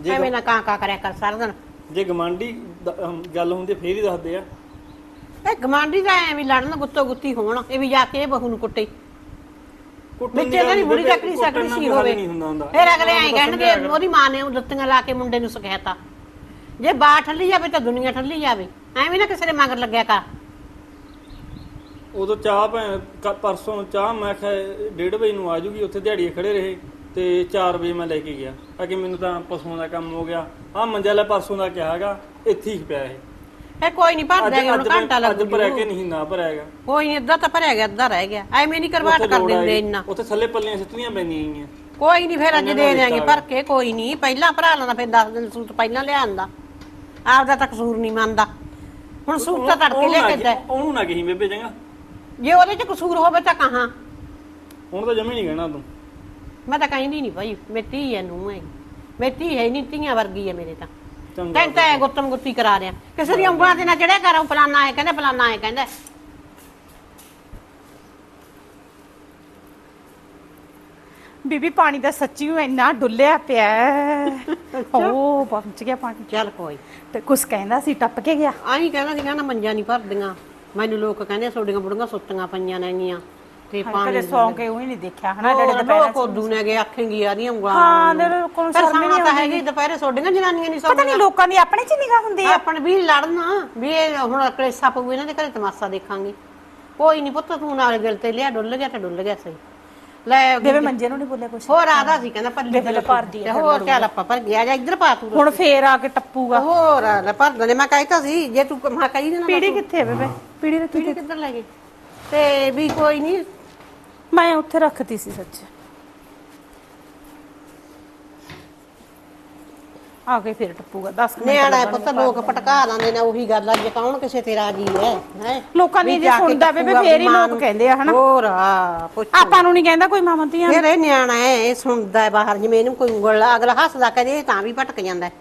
S3: ਜੇ
S1: ਐਵੇਂ ਨਾ ਕਾਂ ਕਾਂ ਕਰਿਆ ਕਰ ਸਾਰਾ ਦਿਨ।
S3: ਜੇ ਗਮਾਂਡੀ ਗੱਲ ਹੁੰਦੀ ਫੇਰ ਹੀ ਦੱਸਦੇ ਆ।
S1: ਇਹ ਗਮਾਂਡੀ ਦਾ ਐਵੇਂ ਲੜਨ ਗੁੱਤੋ ਗੁੱਤੀ ਹੋਣ ਇਹ ਵੀ ਜਾ ਕੇ ਇਹ ਬਹੂ ਨੂੰ ਕੁੱਟੇ।
S3: ਕੁੱਟਣ
S1: ਵਿੱਚ ਇਹਨਾਂ ਦੀ ਬੁੜੀ ਚੱਕਰੀ
S3: ਕੁੱਟਣ
S1: ਸਕਦੀ
S3: ਨਾਲ
S1: ਸੀ
S3: ਕੋਈ ਹੱਲ
S1: ਹੋਵੇ।
S3: ਨਹੀਂ ਹੁੰਦਾ ਹੁੰਦਾ।
S1: ਫਿਰ ਅਗਲੇ ਐਂ ਕਹਿਣਗੇ ਉਹਦੀ ਮਾਂ ਨੇ ਉਹ ਲੱਤੀਆਂ ਲਾ ਕੇ ਮੁੰਡੇ ਨੂੰ ਸਿਖਾਇਆ ਜੇ ਬਾਹ ਠੱਲੀ ਜਾਵੇ ਤਾਂ ਦੁਨੀਆ ਠੱਲੀ ਜਾਵੇ। ਐਵੇਂ ਨਾ ਕਿਸੇ ਦੇ ਮਗਰ ਲੱਗਿਆ ਕਰ।
S3: ਉਦੋਂ ਚਾਹ ਭੈਣ ਕ- ਪਰਸੋਂ ਚਾਹ ਮੈਂ ਕਿਹਾ 1:30 ਵਜੇ ਨੂੰ ਆ ਜੂਗੀ ਉੱਥੇ ਦਿਹਾੜੀਏ ਖੜੇ ਰਹੇ। ਤੇ 4 ਵਜੇ ਮੈਂ ਲੈ ਕੇ ਗਿਆ। ਕਿ ਮੈਨੂੰ ਤਾਂ ਪਸ਼ੂਆਂ ਦਾ ਕੰਮ ਹੋ ਗਿਆ। ਆ ਮੰਜਾ ਲੈ ਪਰਸੋਂ ਦਾ ਕਿਹਾ ਹੈਗਾ ਇੱਥੇ ਹੀ ਪਿਆ ਇਹ।
S1: ਇਹ ਕੋਈ ਨਹੀਂ ਭਰ ਦੇਗਾ ਹੁਣ
S3: ਅੱਜ
S1: ਘੰਟਾ
S3: ਅੱਜ
S1: ਲੱਗੂ
S3: ਭਰਿਆ ਕੇ ਨਹੀਂ ਨਾ ਭਰਿਆ ਹੈਗਾ।
S1: ਕੋਈ ਨਹੀਂ ਅੱਧਾ ਤਾਂ ਭਰਿਆ ਗਿਆ ਅੱਧਾ ਰਹਿ ਗਿਆ। ਐਵੇਂ ਨਹੀਂ ਕਰਵਾਟ
S3: ਉੱਥੇ
S1: ਕਰ
S3: ਲੋੜ
S1: ਦਿੰਦੇ
S3: ਆਈ,
S1: ਇੰਨਾ।
S3: ਉੱਥੇ ਥੱਲੇ ਪੱਲੀਆਂ ਸਿੱਟਣੀਆਂ ਪੈਂਦੀਆਂ ਗਈਆਂ
S1: ਕੋਈ ਨਹੀਂ ਫਿਰ ਅੱਜ ਦੇ ਦਿਆਂਗੇ। ਭਰ ਕੇ ਕੋਈ ਨਹੀਂ ਪਹਿਲਾਂ ਭਰਾ ਲੈਣਾ ਫਿਰ 10 ਦਿਨ ਸੂਟ ਪਹਿਲਾਂ ਲਿਆਂਦਾ ਆਪਦਾ ਤਾਂ ਕਸੂਰ ਨਹੀਂ ਮੰਨਦਾ। ਹੁਣ ਸੂਟ ਤਾਂ ਤੜਕੇ ਲੈ ਕੇ ਦੇ
S3: ਉਹਨੂੰ ਨਾ ਕਹੀ ਬੇਬੇ ਚੰਗਾ।
S1: ਜੇ ਉਹਦੇ ਚ ਕਸੂਰ ਹੋਵੇ ਤਾਂ ਕਹਾਂ।
S3: ਹੁਣ ਤਾਂ ਜਮੀ ਨਹੀਂ ਕਹਿਣਾ ਤੂੰ।
S1: ਮੈਂ ਤਾਂ ਕਹਿੰਦੀ ਨਹੀਂ ਭਾਈ ਮੇਰੀ ਧੀ ਹੈ ਨੂੰ ਹੈ ਮੇਰੀ ਧੀ ਹੈ ਨਹੀਂ ਧੀਆਂ ਵਰਗੀ ਹੈ ਮੇਰੇ ਤਾਂ।
S3: ਚੰਗਾ
S1: ਕਹਿੰਦਾ ਹੈ ਗੁੱਤਮ ਗੁੱਤੀ ਕਰਾ ਰਿਆ ਕਿਸੇ ਦੀ ਉਂਗਲਾਂ ਤੇ ਨਾ ਚੜਿਆ ਕਰ ਉਹ ਫਲਾਨਾ ਹੈ ਕਹਿੰਦਾ ਫਲਾਨਾ ਹੈ ਕਹਿੰਦਾ।
S4: ਬੀਬੀ ਪਾਣੀ ਦਾ ਸੱਚੀ ਓ ਇੰਨਾ ਡੁੱਲਿਆ ਪਿਆ ਹੈ। ਓ ਪਹੁੰਚ ਗਿਆ ਪਾਣੀ।
S1: ਚੱਲ ਕੋਈ।
S4: ਤੇ ਕੁਛ ਕਹਿੰਦਾ ਸੀ ਟੱਪ ਕੇ ਗਿਆ।
S1: ਆਹੀ ਕਹਿੰਦਾ ਸੀ ਕਹਿੰਦਾ ਮੰਜਾ ਨਹੀਂ ਭਰਦੀਆਂ। ਮੈਨੂੰ ਲੋਕ ਕਹਿੰਦੇ ਤੁਹਾਡੀਆਂ ਬੁੜੀਆਂ ਸੁੱਤੀਆਂ ਪਈਆਂ ਨੇਗੀਆਂ। ਤੇ ਪਾਣੀ
S4: ਕਦੇ ਸੌਂ ਕੇ ਉਹ ਹੀ ਨਹੀਂ ਦੇਖਿਆ ਹਨਾ ਜਿਹੜੇ
S1: ਹੋਰ
S4: ਦੁਪਹਿਰ
S1: ਲੋਕ ਉਦੋਂ ਨੇ ਗਏ ਆਖੇਂਗੀ ਆ ਦੀਆਂ ਉਂਗਲਾਂ
S4: ਹਾਂ ਦੇ ਲੋਕਾਂ ਨੂੰ ਸ਼ਰਮ
S1: ਸਮਾਂ ਤਾਂ ਹੈਗੀ ਦੁਪਹਿਰੇ ਸੋਡੀਆਂ ਜਨਾਨੀਆਂ ਨਹੀਂ
S4: ਪਤਾ
S1: ਸੌਂਦੀਆਂ।
S4: ਨਹੀਂ ਲੋਕਾਂ ਦੀ ਆਪਣੇ ਚ ਹੀ ਨਿਗਾਹ ਹੁੰਦੀ ਆ।
S1: ਆਪਣ ਵੀ ਲੜਨਾ ਵੀ ਇਹ ਹੁਣ ਕਲੇਸਾ ਪਊ ਇਹਨਾਂ ਦੇ ਘਰੇ ਤਮਾਸ਼ਾ ਦੇਖਾਂਗੇ। ਕੋਈ ਨਹੀਂ ਪੁੱਤ ਤੂੰ ਨਾਲ ਦਿਲ ਤੇ ਲਿਆ ਡੁੱਲ ਗਿਆ ਤੇ ਡੁੱਲ ਗਿਆ ਸਹੀ। ਲੈ
S4: ਬੇਬੇ ਮੰਜੇ ਨੂੰ ਨਹੀਂ ਬੋਲਿਆ ਕੁਛ।
S1: ਹੋਰ ਆਦਾ ਸੀ ਕਹਿੰਦਾ ਪੱਲੀ
S4: ਲੈ ਭਰਦੀ
S1: ਤੇ ਹੋਰ ਚੱਲ ਆਪਾਂ ਪਰ ਗਿਆ ਜਾ ਇੱਧਰ ਪਾ ਤੂੰ
S4: ਹੁਣ ਫੇਰ ਆ ਕੇ ਟੱਪੂਗਾ।
S1: ਹੋਰ ਲੈ ਭਰ ਦਨੇ ਮੈਂ ਕਹਿਤਾ ਸੀ ਜੇ ਤੂੰ ਮੈਂ ਕਹੀ ਦੇਣਾ
S4: ਪੀੜੀ ਕਿੱਥੇ ਹੈ ਬੇਬੇ? ਪੀੜੀ ਰੱਖੀ
S1: ਕਿੱਧਰ ਲੈ ਗਈ? ਤੇ ਵੀ ਕੋਈ ਨਹੀਂ
S4: ਮੈਂ ਉੱਥੇ ਰੱਖਤੀ ਸੀ ਸੱਚ। ਆ ਕੇ ਫੇਰ ਟੱਪੂਗਾ 10 ਮਿੰਟ
S1: ਨਿਆਣਾ ਹੈ ਪੁੱਤ ਲੋਕ ਪਟਕਾ ਲਾਂਦੇ ਨੇ ਉਹੀ ਗੱਲ ਅੱਜ ਕੌਣ ਕਿਸੇ ਤੇ ਰਾਜੀ ਹੈ ਹੈ?
S4: ਲੋਕਾਂ ਦੀ ਜੇ ਸੁਣਦਾ ਬੇਬੇ ਫੇਰ ਹੀ ਲੋਕ ਕਹਿੰਦੇ ਆ ਹਨਾ?
S1: ਹੋਰ ਆ ਪੁੱਛ।
S4: ਆਪਾਂ ਨੂੰ ਨਹੀਂ ਕਹਿੰਦਾ ਕੋਈ ਮਾਮਾ ਧੀਆਂ
S1: ਫਿਰ ਇਹ ਨਿਆਣਾ ਹੈ ਇਹ ਸੁਣਦਾ ਹੈ ਬਾਹਰ ਜਿਵੇਂ ਇਹਨੂੰ ਕੋਈ ਉਂਗਲ ਅਗਲਾ ਹੱਸਦਾ ਕਦੇ ਤਾਂ ਵੀ ਭਟਕ ਜਾਂਦਾ ਹੈ।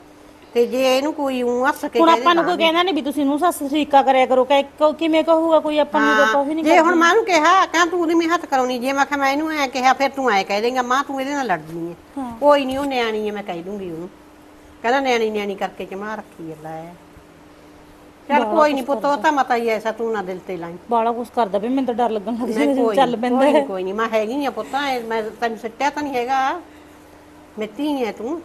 S1: ਤੇ ਜੇ ਇਹਨੂੰ ਕੋਈ ਊਂ ਹੱਸ ਕੇ
S2: ਹੁਣ ਆਪਾਂ ਨੂੰ ਕੋਈ ਕਹਿੰਦਾ ਨਹੀਂ ਵੀ ਤੁਸੀਂ ਨੂੰ ਸੱਸ ਸਰੀਕਾ ਕਰਿਆ ਕਰੋ ਕਿ ਕਿਵੇਂ ਕਹੂਗਾ ਕੋਈ ਆਪਾਂ ਨੂੰ ਤਾਂ ਕੋਈ ਨਹੀਂ
S1: ਜੇ ਹੁਣ ਮਾਂ ਨੂੰ ਕਿਹਾ ਕਹਾਂ ਤੂੰ ਉਹਦੀ ਮੈਂ ਹੱਥ ਕਰਾਉਣੀ ਜੇ ਮੈਂ ਕਿਹਾ ਮੈਂ ਇਹਨੂੰ ਐ ਕਿਹਾ ਫਿਰ ਤੂੰ ਐ ਕਹਿ ਦੇਂਗਾ ਮਾਂ ਤੂੰ ਇਹਦੇ ਨਾਲ ਲੜਦੀ ਹੈ। ਕੋਈ ਨਹੀਂ ਉਹ ਨਿਆਣੀ ਹੈ ਮੈਂ ਕਹਿ ਦੂੰਗੀ ਉਹਨੂੰ। ਕਹਿੰਦਾ ਨਿਆਣੀ ਨਿਆਣੀ ਕਰਕੇ ਜਮਾ ਰੱਖੀ ਹੈ ਲੈ। ਚੱਲ ਕੋਈ ਨਹੀਂ ਪੁੱਤ ਉਹ ਤਾਂ ਮਤਾ ਹੀ ਐਸਾ ਤੂੰ ਨਾ ਦਿਲ ਤੇ ਲਾਈ।
S2: ਬਾਲਾ ਕੁਛ ਕਰਦਾ ਵੀ ਮੈਨੂੰ ਤਾਂ ਡਰ ਲੱਗਣ ਲੱਗ
S1: ਨਹੀਂ,
S2: ਜਾਂਦਾ ਚੱਲ ਪੈਂਦਾ
S1: ਕੋਈ
S2: ਹੈ।
S1: ਨਹੀਂ ਮੈਂ ਹੈਗੀ ਆ ਪੁੱਤ ਮੈਂ ਤੈਨੂੰ ਸੱਟਿਆ ਤਾਂ ਨਹੀਂ ਹੈਗਾ। ਮਿੱਤੀ ਹੈ ਤੂੰ।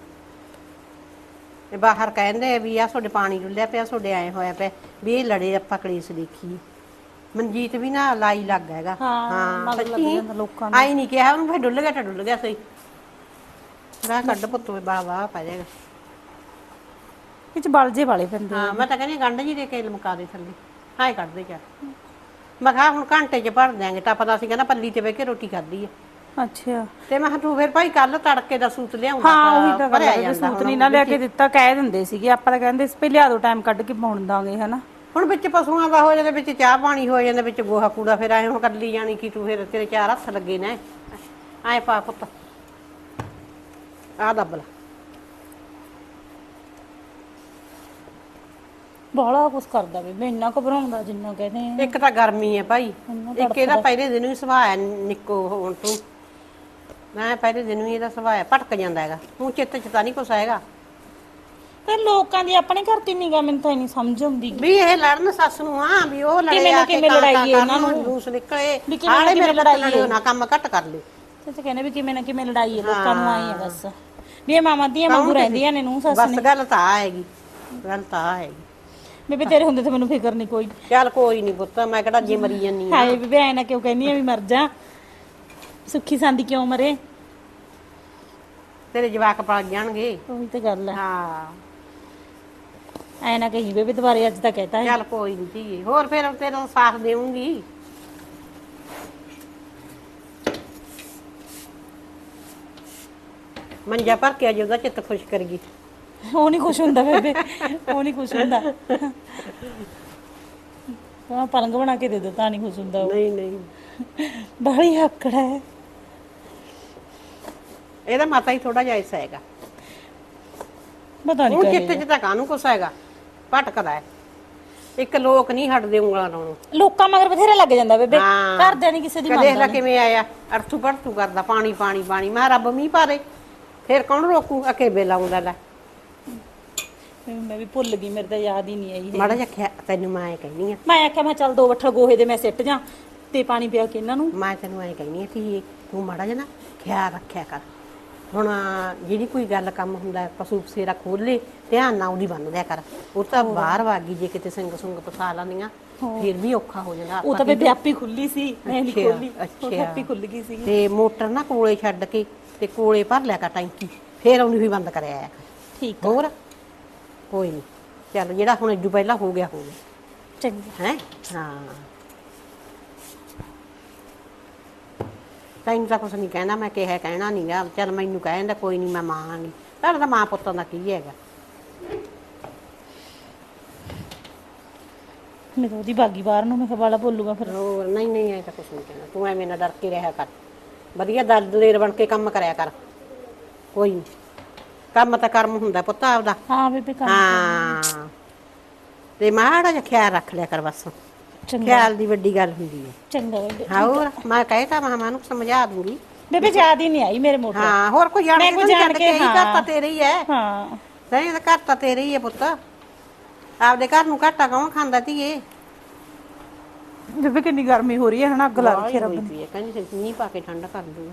S1: ਤੇ ਬਾਹਰ ਕਹਿੰਦੇ ਵੀ ਆ ਤੁਹਾਡੇ ਪਾਣੀ ਡੁੱਲਿਆ ਪਿਆ ਤੁਹਾਡੇ ਆਏ ਹੋਇਆ ਪਿਆ। ਵੀ ਇਹ ਲੜੇ ਆਪਾਂ ਕਲੇਸ਼ ਦੇਖੀ ਮਨਜੀਤ ਵੀ ਨਾ ਲਾਈ ਲੱਗ ਹੈਗਾ।
S2: ਹਾਂ, ਮਗਰ ਲੱਗ
S1: ਸੱਚੀ।
S2: ਜਾਂਦਾ ਲੋਕਾਂ
S1: ਆਈ ਨਹੀਂ ਕਿਹਾ ਉਹਨੂੰ ਫਿਰ ਡੁੱਲ ਗਿਆ ਤਾਂ ਡੁੱਲ ਗਿਆ ਸਹੀ। ਰਾਹ ਕੱਢ ਪੁੱਤ ਵੇ ਬਾ ਬਾ ਪੈ ਜਾਏਗਾ।
S4: ਵਿੱਚ ਬਲਜੇ ਵਾਲੇ ਪੈਂਦੇ
S1: ਹਾਂ ਮੈਂ ਤਾਂ ਕਹਿੰਦੀ ਹਾਂ, ਗੰਢ ਜੀ ਦੇ ਕੇ ਲਮਕਾ ਦੇ ਥੱਲੇ। ਹਾਏ ਕੱਢ ਦੇ ਚੱਲ ਮੈਂ ਕਿਹਾ ਹੁਣ ਘੰਟੇ 'ਚ ਭਰ ਦਿਆਂਗੇ ਤਾਂ ਪਤਾ ਸੀ ਕਹਿੰਦਾ ਪੱਲੀ ਤੇ ਬਹਿ ਕੇ ਰੋਟੀ ਖਾਧੀ ਹੈ
S4: ਅੱਛਾ।
S1: ਤੇ ਮੈਂ ਕਿਹਾ ਤੂੰ ਫਿਰ ਭਾਈ ਕੱਲ ਤੜਕੇ ਦਾ ਸੂਤ ਲਿਆਉਂਦਾ
S4: ਹਾਂ ਉਹੀ ਤਾਂ ਗੱਲ
S1: ਭਰਿਆ
S4: ਹੈ
S1: ਜਾਂਦਾ
S4: ਸੂਤ ਨਹੀਂ ਨਾ ਲਿਆ ਕੇ ਦਿੱਤਾ ਕਹਿ ਦਿੰਦੇ ਸੀਗੇ ਆਪਾਂ ਤਾਂ ਕਹਿੰਦੇ ਸੀ ਪਈ ਲਿਆ ਦੋ ਟਾਈਮ ਕੱਢ ਕੇ ਪਾਉਣ ਦਾਂਗੇ ਹਨਾ।
S1: ਹੁਣ ਵਿੱਚ ਪਸ਼ੂਆਂ ਦਾ ਹੋ ਜਾਂਦਾ ਵਿੱਚ ਚਾਹ ਪਾਣੀ ਹੋ ਜਾਂਦਾ ਵਿੱਚ ਗੋਹਾ ਕੂੜਾ ਫਿਰ ਆਏ ਹੁਣ ਕੱਲੀ ਜਾਣੀ ਕੀ ਤੂੰ ਫਿਰ ਤੇਰੇ ਚਾਰ ਹੱਥ ਲੱਗੇ ਨੇ। ਆਏ ਪਾ ਪੁੱਤ। ਆ ਦੱਬਲਾ
S2: ਬਾਲਾ ਕੁਛ ਕਰਦਾ ਵੀ ਮੈਂ ਇੰਨਾ ਘਬਰਾਉਂਦਾ ਜਿੰਨਾ ਕਹਿੰਦੇ ਆ।
S1: ਇੱਕ ਤਾਂ ਗਰਮੀ ਹੈ ਭਾਈ। ਇੱਕ ਇਹਦਾ ਪਹਿਲੇ ਦਿਨ ਹੀ ਸੁਭਾਅ ਹੈ ਨਿੱਕੋ ਹੁਣ ਤੂੰ। ਮੈਂ ਪਹਿਲੇ ਦਿਨ ਹੀ ਇਹਦਾ ਸੁਭਾਅ ਹੈ ਭਟਕ ਜਾਂਦਾ ਹੈਗਾ। ਤੂੰ ਚਿੱਤ ਚ ਤਾਂ ਨਹੀਂ ਕੁਛ ਹੈਗਾ।
S2: ਤੇ ਲੋਕਾਂ ਦੀ ਆਪਣੇ ਘਰ ਦੀ ਨਿਗਾ ਮੈਨੂੰ ਤਾਂ ਨਹੀਂ ਸਮਝ ਆਉਂਦੀ
S1: ਵੀ ਇਹ ਲੜਨ ਸੱਸ ਨੂੰ ਆ ਵੀ ਉਹ ਲੜੇ
S2: ਕਿਵੇਂ ਨਾ
S1: ਆ ਕੇ
S2: ਕਿਵੇਂ
S1: ਕਾਂ- ਕਾਂ
S2: ਲੜਾਈਏ ਇਹਨਾਂ ਨੂੰ।
S1: ਜਲੂਸ ਨਿਕਲੇ।
S2: ਵੀ ਕਿਵੇਂ ਨਾ
S1: ਹਾਲੇ
S2: ਕਿਵੇਂ
S1: ਮੇਰੇ
S2: ਲੜਾਈਏ।
S1: ਲੜਿਓ ਨਾ ਕੰਮ ਘੱਟ ਕਰ ਲਿਓ
S2: ਤੇ ਤੇ ਕਹਿੰਦੇ ਵੀ ਕਿਵੇਂ ਨਾ ਕਿਵੇਂ ਲੜਾਈ ਹੈ ਲੋਕਾਂ ਨੂੰ ਆਈ ਹੈ। ਬਸ। ਵੀ ਇਹ ਮਾਮਾ ਦੀਆਂ ਵਾਂਗੂ ਰਹਿੰਦੀਆਂ ਨੇ ਨੂੰ ਸੱਸ
S1: ਬਸ
S2: ਨੇ।
S1: ਗੱਲ ਤਾਂ ਆ ਹੈਗੀ ਗੱਲ ਤਾਂ ਆ ਹੈਗੀ
S2: ਬੇਬੇ ਤੇਰੇ ਹੁੰਦੇ ਤੇ ਮੈਨੂੰ ਫਿਕਰ ਨਹੀਂ ਕੋਈ।
S1: ਚੱਲ ਕੋਈ ਨਹੀਂ ਪੁੱਤ ਮੈਂ ਕਿਹੜਾ ਜੇ ਮਰੀ ਜਾਨੀ ਆ।
S2: ਹਾਏ ਬੇਬੇ ਐ ਨਾ ਕਿਉਂ ਕਹਿੰਦੀ ਆ ਵੀ ਮਰ ਜਾ। ਸੁੱਖੀ ਸੰਦੀ ਕਿਉਂ ਮਰੇ?
S1: ਤੇਰੇ ਜਵਾਕ ਪਲ ਜਾਣਗੇ।
S2: ਉਹੀ ਤੇ ਗੱਲ ਹੈ
S1: ਹਾਂ।
S2: ਐ ਨਾ ਕਹੀ ਬੇਬੇ ਦੁਬਾਰੇ ਅੱਜ ਤਾਂ ਕਹਿਤਾ ਹੈ।
S1: ਚੱਲ ਕੋਈ ਨਹੀਂ ਧੀਏ ਹੋਰ ਫਿਰ ਤੇਰਾ ਸਾਥ ਦੇਵਾਂਗੀ ਮੰਜਾ ਭਰ ਕੇ ਅਜੇ ਉਹਦਾ ਚਿੱਤ ਖੁਸ਼ ਕਰ ਗਈ
S2: ਉਹ ਨਹੀਂ ਖੁਸ਼ ਹੁੰਦਾ ਬੇਬੇ ਉਹ ਨਹੀਂ ਖੁਸ਼ ਹੁੰਦਾ। ਤਾਂ ਪਲੰਗ ਬਣਾ ਕੇ ਦੇ ਦੋ ਤਾਂ ਨਹੀਂ ਖੁਸ਼ ਹੁੰਦਾ ਉਹ।
S1: ਨਹੀਂ ਨਹੀਂ।
S2: ਬਾਹਲੀ ਆਕੜ ਹੈ।
S1: ਇਹਦਾ ਮਾਤਾ ਹੀ ਥੋੜਾ ਜਿਹਾ ਐਸਾ ਹੈਗਾ।
S2: ਪਤਾ ਨਹੀਂ ਕਰੇ
S1: ਚਿੱਤ ਚ ਤਾਂ ਕਾਹਨੂੰ ਕੁਛ ਹੈਗਾ ਭਟਕਦਾ ਹੈ। ਇੱਕ ਲੋਕ ਨਹੀਂ ਹਟਦੇ ਉਂਗਲਾਂ ਲਾਉਣੋਂ
S2: ਲੋਕਾਂ ਮਗਰ ਬਥੇਰਾ ਲੱਗ ਜਾਂਦਾ ਬੇਬੇ
S1: ਹਾਂ।
S2: ਘਰਦਿਆਂ ਨਹੀਂ ਕਿਸੇ ਦੀ
S1: ਕਦੇ
S2: ਮੰਨਦਾ
S1: ਕਿਵੇਂ ਆਇਆ ਅਰਥੂ ਪਰਥੂ ਕਰਦਾ ਪਾਣੀ ਪਾਣੀ ਪਾਣੀ। ਮੈਂ ਕਿਹਾ ਰੱਬ ਮੀਂਹ ਪਾਰੇ ਫਿਰ ਕੌਣ ਰੋਕੂ? ਅਕੇਬੇ ਲਾਉਂਦਾ ਲੈ।
S2: ਮੈਂ ਵੀ ਭੁੱਲ ਗਈ ਮੇਰੇ ਤਾਂ ਯਾਦ ਹੀ ਨਹੀਂ ਆਈ
S1: ਮਾੜਾ ਜਿਹਾ ਖਿਆ- ਤੈਨੂੰ ਮੈਂ ਐ ਕਹਿਨੀ ਆ
S2: ਮੈਂ ਆਖਿਆ ਮੈਂ ਚੱਲ ਦੋ ਵੱਠਲ ਗੋਹੇ ਦੇ ਮੈਂ ਸਿੱਟ ਜਾ ਤੇ ਪਾਣੀ ਪਿਆ ਕੇ ਇਹਨਾਂ ਨੂੰ।
S1: ਮੈਂ ਤੈਨੂੰ ਐ ਕਹਿਨੀ ਆ ਕਿ ਤੂੰ ਮਾੜਾ ਜਿਹਾ ਨਾ ਖਿਆਲ ਰੱਖਿਆ ਕਰ। ਹੁਣ ਜਿਹੜੀ ਕੋਈ ਗੱਲ ਕੰਮ ਹੁੰਦਾ ਪਸ਼ੂ ਫਸੇਰਾ ਖੋਲੇ ਧਿਆਨ ਨਾਲ ਉਹਦੀ ਬੰਨ ਦਿਆ ਕਰ। ਉਹ ਤਾਂ ਬਾਹਰ ਵਾਗੀ ਜੇ ਕਿਤੇ ਸਿੰਘ ਸੁੰਗ ਪਸਾ ਲਾਂਦੀਆਂ ਫਿਰ ਵੀ ਔਖਾ ਹੋ ਜਾਂਦਾ।
S2: ਉਹ ਤਾਂ ਬੇਬੇ ਆਪੀ ਖੁੱਲੀ ਸੀ ਮੈਂ ਨਹੀਂ ਖੋਲੀ
S1: ਅੱਛਾ।
S2: ਆਪੀ ਖੁੱਲ ਗਈ ਸੀ
S1: ਤੇ ਮੋਟਰ ਨਾ ਕੋਲੇ ਛੱਡ ਕੇ ਤੇ ਕੋਲੇ ਭਰ ਲਿਆ ਕਰ ਟੈਂਕੀ ਫਿਰ ਉਹਨੂੰ ਵੀ ਬੰਦ ਕਰਿਆ
S2: ਠੀਕ
S1: ਹੋਰ? ਕੋਈ ਨਹੀਂ ਚੱਲ ਜਿਹੜਾ ਹੁਣ ਇਦੋਂ ਪਹਿਲਾਂ ਹੋ ਗਿਆ ਹੋ ਗਿਆ।
S2: ਚੰਗਾ।
S1: ਹੈ? ਹਾਂ। ਤੈਨੂੰ ਤਾਂ ਕੁਛ ਨਹੀਂ ਕਹਿਣਾ ਮੈਂ ਕਿਹਾ ਕਹਿਣਾ ਨਹੀਂਗਾ ਚੱਲ ਮੈਨੂੰ ਕਹਿੰਦਾ ਕੋਈ ਨਹੀਂ ਮੈਂ ਮਾਂ ਨਹੀਂ ਪਹਿਲਾਂ ਤਾਂ ਮਾਂ ਪੁੱਤਾਂ ਦਾ ਕੀ ਹੈਗਾ?
S2: ਮੈਂ ਤਾਂ ਉਹਦੀ ਬਾਗੀ ਬਾਹਰ ਨੂੰ ਮੈਂ ਕਿਹਾ ਬਾਲਾ ਬੋਲੂਗਾ ਫਿਰ।
S1: ਹੋਰ ਨਹੀਂ ਨਹੀਂ ਐ ਤਾਂ ਕੁਛ ਨਹੀਂ ਕਹਿਣਾ। ਤੂੰ ਐਵੇਂ ਨਾ ਡਰ ਕੇ ਰਿਹਾ ਕਰ। ਵਧੀਆ ਦਲਦਲੇਰ ਬਣ ਕੇ ਕੰਮ ਕਰਿਆ ਕਰ। ਕੋਈ ਨੀ। ਕੰਮ ਤਾਂ ਕਰਮ ਹੁੰਦਾ ਪੁੱਤ ਆਪਦਾ।
S2: ਹਾਂ ਬੇਬੇ ਕੰਮ
S1: ਹਾਂ। ਤੇ ਮਾੜਾ ਜਿਹਾ ਖਿਆਲ ਰੱਖ ਲਿਆ ਕਰ ਬਸ।
S2: ਚੰਗਾ।
S1: ਖਿਆਲ ਦੀ ਵੱਡੀ ਗੱਲ ਹੁੰਦੀ ਹੈ।
S2: ਚੰਗਾ ਬੇਬੇ
S1: ਹੋਰ? ਮੈਂ ਕਹਿਤਾ ਮੈਂ ਮਾਂ ਨੂੰ ਸਮਝਾ ਦੂੰਗੀ।
S2: ਬੇਬੇ ਯਾਦ ਹੀ ਨਹੀਂ ਆਈ ਮੇਰੇ ਮੋਟਰ।
S1: ਹਾਂ ਹੋਰ ਕੋਈ ਜਾਣ
S2: ਮੈਂ
S1: ਕੇ
S2: ਕੋਈ
S1: ਤਾਂ
S2: ਜਾਣ
S1: ਛੱਡ
S2: ਕੇ,
S1: ਕੇ ਹੀ ਘਰ ਤਾਂ
S2: ਹਾਂ।
S1: ਤੇਰੇ ਹੀ ਹੈ।
S2: ਹਾਂ।
S1: ਸਹੀ ਤਾਂ ਘਰ ਤਾਂ ਤੇਰੇ ਹੀ ਹੈ ਪੁੱਤ। ਆਪਦੇ ਘਰ ਨੂੰ ਘਾਟਾ ਕੌਣ ਖਾਂਦਾ ਧੀਏ?
S4: ਬੇਬੇ ਕਿੰਨੀ ਗਰਮੀ ਹੋ ਰਹੀ ਹੈ ਹਨਾ ਅੱਗ ਲਾ ਰੱਖੀ ਰੱਬ
S1: ਹੈ। ਕਹਿੰਦੀ ਸੀ ਨਹੀਂ ਪਾ ਕੇ ਠੰਡਾ ਕਰ ਦੂਗਾ।